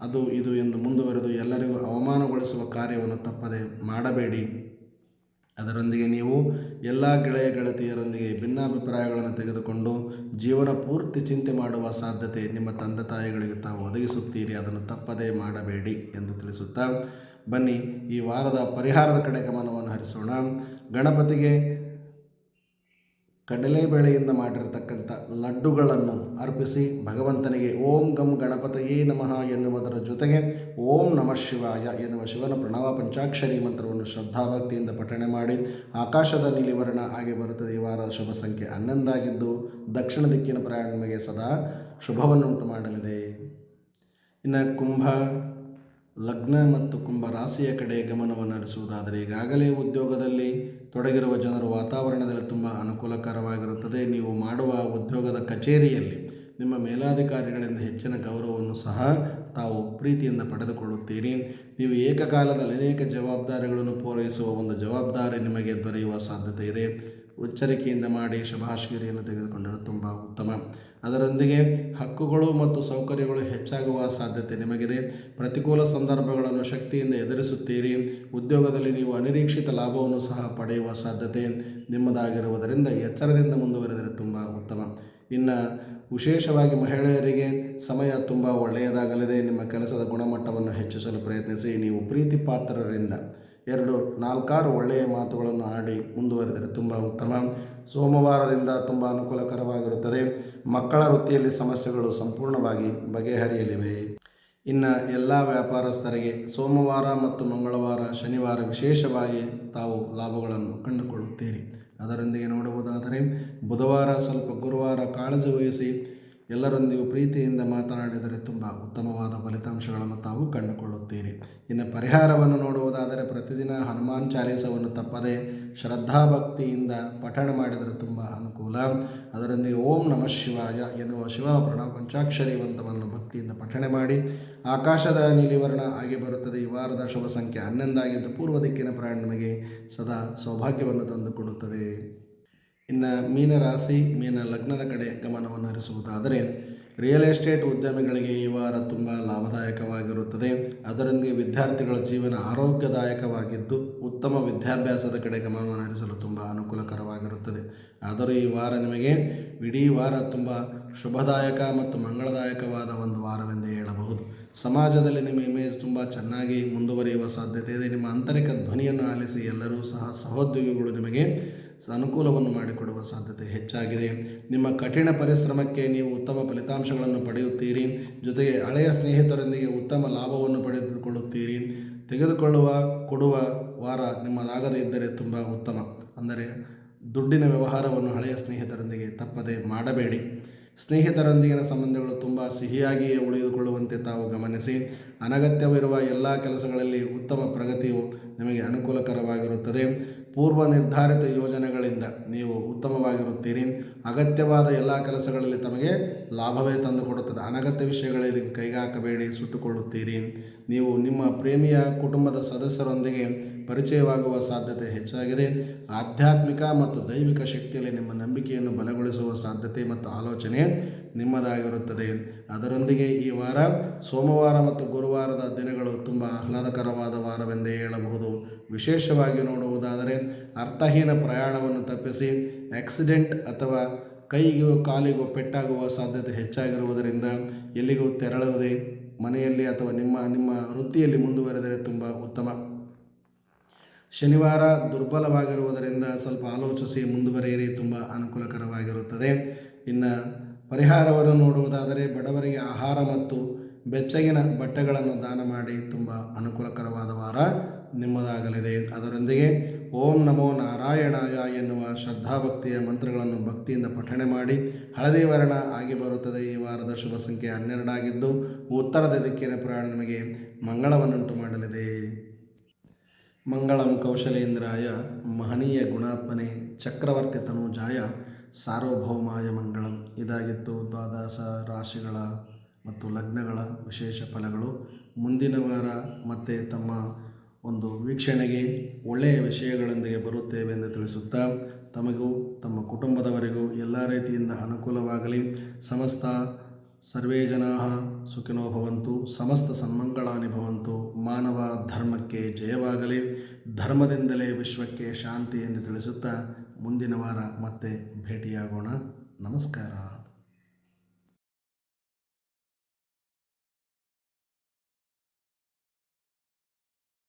ಅದು ಇದು ಎಂದು ಮುಂದುವರೆದು ಎಲ್ಲರಿಗೂ ಅವಮಾನಗೊಳಿಸುವ ಕಾರ್ಯವನ್ನು ತಪ್ಪದೆ ಮಾಡಬೇಡಿ. ಅದರೊಂದಿಗೆ ನೀವು ಎಲ್ಲ ಗೆಳೆಯ ಗೆಳತಿಯರೊಂದಿಗೆ ಭಿನ್ನಾಭಿಪ್ರಾಯಗಳನ್ನು ತೆಗೆದುಕೊಂಡು ಜೀವನ ಪೂರ್ತಿ ಚಿಂತೆ ಮಾಡುವ ಸಾಧ್ಯತೆ ನಿಮ್ಮ ತಂದೆ ತಾಯಿಗಳಿಗೆ ತಾವು ಒದಗಿಸುತ್ತೀರಿ. ಅದನ್ನು ತಪ್ಪದೇ ಮಾಡಬೇಡಿ ಎಂದು ತಿಳಿಸುತ್ತಾ ಬನ್ನಿ ಈ ವಾರದ ಪರಿಹಾರದ ಕಡೆ ಗಮನವನ್ನು ಹರಿಸೋಣ. ಗಣಪತಿಗೆ ಕಡಲೆಬೇಳೆಯಿಂದ ಮಾಡಿರತಕ್ಕಂಥ ಲಡ್ಡುಗಳನ್ನು ಅರ್ಪಿಸಿ ಭಗವಂತನಿಗೆ ಓಂ ಗಂ ಗಣಪತಯೇ ನಮಃ ಎನ್ನುವುದರ ಜೊತೆಗೆ ಓಂ ನಮಃ ಶಿವಾಯ ಎನ್ನುವ ಶಿವನ ಪ್ರಣವ ಪಂಚಾಕ್ಷರಿ ಮಂತ್ರವನ್ನು ಶ್ರದ್ಧಾಭಕ್ತಿಯಿಂದ ಪಠಣೆ ಮಾಡಿ ಆಕಾಶದ ನೀಲಿವರ್ಣ ಆಗಿ ಬರುತ್ತದೆ. ಈ ವಾರದ ಶುಭ ಸಂಖ್ಯೆ ಹನ್ನೊಂದಾಗಿದ್ದು ದಕ್ಷಿಣ ದಿಕ್ಕಿನ ಪ್ರಯಾಣ ಸದಾ ಶುಭವನ್ನುಂಟು ಮಾಡಲಿದೆ. ಇನ್ನು ಕುಂಭ, ಲಗ್ನ ಮತ್ತು ಕುಂಭ ರಾಶಿಯ ಕಡೆ ಗಮನವನ್ನು ಹರಿಸುವುದಾದರೆ ಈಗಾಗಲೇ ಉದ್ಯೋಗದಲ್ಲಿ ತೊಡಗಿರುವ ಜನರು ವಾತಾವರಣದಲ್ಲಿ ತುಂಬ ಅನುಕೂಲಕರವಾಗಿರುತ್ತದೆ. ನೀವು ಮಾಡುವ ಉದ್ಯೋಗದ ಕಚೇರಿಯಲ್ಲಿ ನಿಮ್ಮ ಮೇಲಾಧಿಕಾರಿಗಳಿಂದ ಹೆಚ್ಚಿನ ಗೌರವವನ್ನು ಸಹ ತಾವು ಪ್ರೀತಿಯಿಂದ ಪಡೆದುಕೊಳ್ಳುತ್ತೀರಿ. ನೀವು ಏಕಕಾಲದಲ್ಲಿ ಅನೇಕ ಜವಾಬ್ದಾರಿಗಳನ್ನು ಪೂರೈಸುವ ಒಂದು ಜವಾಬ್ದಾರಿ ನಿಮಗೆ ದೊರೆಯುವ ಸಾಧ್ಯತೆ ಇದೆ. ಎಚ್ಚರಿಕೆಯಿಂದ ಮಾಡಿ ಶುಭಾಶೀರಿಯನ್ನು ತೆಗೆದುಕೊಂಡರೆ ತುಂಬ ಉತ್ತಮ. ಅದರೊಂದಿಗೆ ಹಕ್ಕುಗಳು ಮತ್ತು ಸೌಕರ್ಯಗಳು ಹೆಚ್ಚಾಗುವ ಸಾಧ್ಯತೆ ನಿಮಗಿದೆ. ಪ್ರತಿಕೂಲ ಸಂದರ್ಭಗಳನ್ನು ಶಕ್ತಿಯಿಂದ ಎದುರಿಸುತ್ತೀರಿ. ಉದ್ಯೋಗದಲ್ಲಿ ನೀವು ಅನಿರೀಕ್ಷಿತ ಲಾಭವನ್ನು ಸಹ ಪಡೆಯುವ ಸಾಧ್ಯತೆ ನಿಮ್ಮದಾಗಿರುವುದರಿಂದ ಎಚ್ಚರದಿಂದ ಮುಂದುವರೆದರೆ ತುಂಬ ಉತ್ತಮ. ಇನ್ನು ವಿಶೇಷವಾಗಿ ಮಹಿಳೆಯರಿಗೆ ಸಮಯ ತುಂಬ ಒಳ್ಳೆಯದಾಗಲಿದೆ. ನಿಮ್ಮ ಕೆಲಸದ ಗುಣಮಟ್ಟವನ್ನು ಹೆಚ್ಚಿಸಲು ಪ್ರಯತ್ನಿಸಿ. ನೀವು ಪ್ರೀತಿ ಪಾತ್ರರಿಂದ ಎರಡು ನಾಲ್ಕಾರು ಒಳ್ಳೆಯ ಮಾತುಗಳನ್ನು ಆಡಿ ಮುಂದುವರೆದರೆ ತುಂಬ ಉತ್ತಮ. ಸೋಮವಾರದಿಂದ ತುಂಬ ಅನುಕೂಲಕರವಾಗಿರುತ್ತದೆ. ಮಕ್ಕಳ ವೃತ್ತಿಯಲ್ಲಿ ಸಮಸ್ಯೆಗಳು ಸಂಪೂರ್ಣವಾಗಿ ಬಗೆಹರಿಯಲಿವೆ. ಇನ್ನು ಎಲ್ಲ ವ್ಯಾಪಾರಸ್ಥರಿಗೆ ಸೋಮವಾರ ಮತ್ತು ಮಂಗಳವಾರ ಶನಿವಾರ ವಿಶೇಷವಾಗಿ ತಾವು ಲಾಭಗಳನ್ನು ಕಂಡುಕೊಳ್ಳುತ್ತೀರಿ. ಅದರೊಂದಿಗೆ ನೋಡುವುದಾದರೆ ಬುಧವಾರ ಸ್ವಲ್ಪ ಗುರುವಾರ ಕಾಳಜಿ ವಹಿಸಿ ಎಲ್ಲರೊಂದಿಗೂ ಪ್ರೀತಿಯಿಂದ ಮಾತನಾಡಿದರೆ ತುಂಬ ಉತ್ತಮವಾದ ಫಲಿತಾಂಶಗಳನ್ನು ತಾವು ಕಂಡುಕೊಳ್ಳುತ್ತೀರಿ. ಇನ್ನು ಪರಿಹಾರವನ್ನು ನೋಡುವುದಾದರೆ ಪ್ರತಿದಿನ ಹನುಮಾನ್ ಚಾಲೀಸವನ್ನು ತಪ್ಪದೆ ಶ್ರದ್ಧಾಭಕ್ತಿಯಿಂದ ಪಠಣ ಮಾಡಿದರೆ ತುಂಬ ಅನುಕೂಲ. ಅದರೊಂದಿಗೆ ಓಂ ನಮಃ ಶಿವಾಯ ಎನ್ನುವ ಶಿವ ಪ್ರಣವ ಪಂಚಾಕ್ಷರಿ ಮಂತ್ರವನ್ನು ಭಕ್ತಿಯಿಂದ ಪಠಣೆ ಮಾಡಿ ಆಕಾಶದ ನೀಲಿವರ್ಣ ಆಗಿ ಬರುತ್ತದೆ. ಈ ವಾರದ ಶುಭ ಸಂಖ್ಯೆ ಹನ್ನೊಂದಾಗಿದ್ದು ಪೂರ್ವ ದಿಕ್ಕಿನ ಪ್ರಯಾಣ ನಮಗೆ ಸದಾ ಸೌಭಾಗ್ಯವನ್ನು ತಂದುಕೊಡುತ್ತದೆ. ಇನ್ನು ಮೀನ ರಾಶಿ, ಮೀನ ಲಗ್ನದ ಕಡೆ ಗಮನವನ್ನು ಹರಿಸುವುದಾದರೆ ರಿಯಲ್ ಎಸ್ಟೇಟ್ ಉದ್ಯಮಿಗಳಿಗೆ ಈ ವಾರ ತುಂಬ ಲಾಭದಾಯಕವಾಗಿರುತ್ತದೆ. ಅದರೊಂದಿಗೆ ವಿದ್ಯಾರ್ಥಿಗಳ ಜೀವನ ಆರೋಗ್ಯದಾಯಕವಾಗಿದ್ದು ಉತ್ತಮ ವಿದ್ಯಾಭ್ಯಾಸದ ಕಡೆ ಗಮನವನ್ನು ಹರಿಸಲು ತುಂಬ ಅನುಕೂಲಕರವಾಗಿರುತ್ತದೆ. ಆದರೂ ಈ ವಾರ ನಿಮಗೆ ಇಡೀ ವಾರ ತುಂಬ ಶುಭದಾಯಕ ಮತ್ತು ಮಂಗಳದಾಯಕವಾದ ಒಂದು ವಾರವೆಂದೇ ಹೇಳಬಹುದು. ಸಮಾಜದಲ್ಲಿ ನಿಮ್ಮ ಇಮೇಜ್ ತುಂಬ ಚೆನ್ನಾಗಿ ಮುಂದುವರಿಯುವ ಸಾಧ್ಯತೆ ಇದೆ. ನಿಮ್ಮ ಆಂತರಿಕ ಧ್ವನಿಯನ್ನು ಆಲಿಸಿ ಎಲ್ಲರೂ ಸಹ ಸಹೋದ್ಯೋಗಿಗಳು ನಿಮಗೆ ಅನುಕೂಲವನ್ನು ಮಾಡಿಕೊಡುವ ಸಾಧ್ಯತೆ ಹೆಚ್ಚಾಗಿದೆ. ನಿಮ್ಮ ಕಠಿಣ ಪರಿಶ್ರಮಕ್ಕೆ ನೀವು ಉತ್ತಮ ಫಲಿತಾಂಶಗಳನ್ನು ಪಡೆಯುತ್ತೀರಿ. ಜೊತೆಗೆ ಹಳೆಯ ಸ್ನೇಹಿತರೊಂದಿಗೆ ಉತ್ತಮ ಲಾಭವನ್ನು ಪಡೆದುಕೊಳ್ಳುತ್ತೀರಿ. ತೆಗೆದುಕೊಳ್ಳುವ, ಕೊಡುವ ವಾರ ನಿಮ್ಮದಾಗದೇ ಇದ್ದರೆ ತುಂಬ ಉತ್ತಮ. ಅಂದರೆ ದುಡ್ಡಿನ ವ್ಯವಹಾರವನ್ನು ಹಳೆಯ ಸ್ನೇಹಿತರೊಂದಿಗೆ ತಪ್ಪದೆ ಮಾಡಬೇಡಿ. ಸ್ನೇಹಿತರೊಂದಿಗಿನ ಸಂಬಂಧಗಳು ತುಂಬ ಸಿಹಿಯಾಗಿಯೇ ಉಳಿದುಕೊಳ್ಳುವಂತೆ ತಾವು ಗಮನಿಸಿ. ಅನಗತ್ಯವಿರುವ ಎಲ್ಲ ಕೆಲಸಗಳಲ್ಲಿ ಉತ್ತಮ ಪ್ರಗತಿಯು ನಿಮಗೆ ಅನುಕೂಲಕರವಾಗಿರುತ್ತದೆ. ಪೂರ್ವ ನಿರ್ಧಾರಿತ ಯೋಜನೆಗಳಿಂದ ನೀವು ಉತ್ತಮವಾಗಿರುತ್ತೀರಿ. ಅಗತ್ಯವಾದ ಎಲ್ಲ ಕೆಲಸಗಳಲ್ಲಿ ತಮಗೆ ಲಾಭವೇ ತಂದುಕೊಡುತ್ತದೆ. ಅನಗತ್ಯ ವಿಷಯಗಳಲ್ಲಿ ಕೈಗಾಕಬೇಡಿ, ಸುಟ್ಟುಕೊಳ್ಳುತ್ತೀರಿ. ನೀವು ನಿಮ್ಮ ಪ್ರೇಮಿಯ ಕುಟುಂಬದ ಸದಸ್ಯರೊಂದಿಗೆ ಪರಿಚಯವಾಗುವ ಸಾಧ್ಯತೆ ಹೆಚ್ಚಾಗಿದೆ. ಆಧ್ಯಾತ್ಮಿಕ ಮತ್ತು ದೈವಿಕ ಶಕ್ತಿಯಲ್ಲಿ ನಿಮ್ಮ ನಂಬಿಕೆಯನ್ನು ಬಲಗೊಳಿಸುವ ಸಾಧ್ಯತೆ ಮತ್ತು ಆಲೋಚನೆ ನಿಮ್ಮದಾಗಿರುತ್ತದೆ. ಅದರೊಂದಿಗೆ ಈ ವಾರ, ಸೋಮವಾರ ಮತ್ತು ಗುರುವಾರದ ದಿನಗಳು ತುಂಬ ಆಹ್ಲಾದಕರವಾದ ವಾರವೆಂದೇ ಹೇಳಬಹುದು. ವಿಶೇಷವಾಗಿ ನೋಡುವುದಾದರೆ, ಅರ್ಥಹೀನ ಪ್ರಯಾಣವನ್ನು ತಪ್ಪಿಸಿ, ಆಕ್ಸಿಡೆಂಟ್ ಅಥವಾ ಕೈಗೂ ಕಾಲಿಗೂ ಪೆಟ್ಟಾಗುವ ಸಾಧ್ಯತೆ ಹೆಚ್ಚಾಗಿರುವುದರಿಂದ ಎಲ್ಲಿಗೂ ತೆರಳದೆ, ಮನೆಯಲ್ಲಿ ಅಥವಾ ನಿಮ್ಮ ನಿಮ್ಮ ವೃತ್ತಿಯಲ್ಲಿ ಮುಂದುವರೆದರೆ ತುಂಬ ಉತ್ತಮ. ಶನಿವಾರ ದುರ್ಬಲವಾಗಿರುವುದರಿಂದ ಸ್ವಲ್ಪ ಆಲೋಚಿಸಿ ಮುಂದುವರಿಯಿರಿ, ತುಂಬ ಅನುಕೂಲಕರವಾಗಿರುತ್ತದೆ. ಇನ್ನು ಪರಿಹಾರವನ್ನು ನೋಡುವುದಾದರೆ ಬಡವರಿಗೆ ಆಹಾರ ಮತ್ತು ಬೆಚ್ಚಗಿನ ಬಟ್ಟೆಗಳನ್ನು ದಾನ ಮಾಡಿ ತುಂಬ ಅನುಕೂಲಕರವಾದ ವಾರ ನಿಮ್ಮದಾಗಲಿದೆ. ಅದರೊಂದಿಗೆ ಓಂ ನಮೋ ನಾರಾಯಣಾಯ ಎನ್ನುವ ಶ್ರದ್ಧಾಭಕ್ತಿಯ ಮಂತ್ರಗಳನ್ನು ಭಕ್ತಿಯಿಂದ ಪಠಣೆ ಮಾಡಿ ಹಳದಿ ವರ್ಣ ಆಗಿ ಬರುತ್ತದೆ. ಈ ವಾರದ ಶುಭ ಸಂಖ್ಯೆ ಹನ್ನೆರಡಾಗಿದ್ದು ಉತ್ತರದ ದಿಕ್ಕಿನ ಪುರಾಣ ನಿಮಗೆ ಮಂಗಳವನ್ನುಂಟು ಮಾಡಲಿದೆ. ಮಂಗಳಂ ಕೌಶಲೇಂದ್ರಾಯ ಮಹನೀಯ ಗುಣಾತ್ಮನೆ ಚಕ್ರವರ್ತಿ ತನೂಜಾಯ ಸಾರ್ವಭೌಮಾಯ ಮಂಗಳಂ ಇದಾಗಿತ್ತು ದ್ವಾದಶ ರಾಶಿಗಳ ಮತ್ತು ಲಗ್ನಗಳ ವಿಶೇಷ ಫಲಗಳು. ಮುಂದಿನ ವಾರ ಮತ್ತೆ ತಮ್ಮ ಒಂದು ವೀಕ್ಷಣೆಗೆ ಒಳ್ಳೆಯ ವಿಷಯಗಳೊಂದಿಗೆ ಬರುತ್ತೇವೆ ಎಂದು ತಿಳಿಸುತ್ತಾ, ತಮಗೂ ತಮ್ಮ ಕುಟುಂಬದವರಿಗೂ ಎಲ್ಲ ರೀತಿಯಿಂದ ಅನುಕೂಲವಾಗಲಿ. ಸಮಸ್ತ ಸರ್ವೇ ಜನಾ ಸುಖಿನೋ ಭವಂತು, ಸಮಸ್ತ ಸನ್ಮಂಗಳಾನಿ ಭವಂತು. ಮಾನವ ಧರ್ಮಕ್ಕೆ ಜಯವಾಗಲಿ. ಧರ್ಮದಿಂದಲೇ ವಿಶ್ವಕ್ಕೆ ಶಾಂತಿ ಎಂದು ತಿಳಿಸುತ್ತಾ ಮುಂದಿನ ವಾರ ಮತ್ತೆ ಭೇಟಿಯಾಗೋಣ. ನಮಸ್ಕಾರ.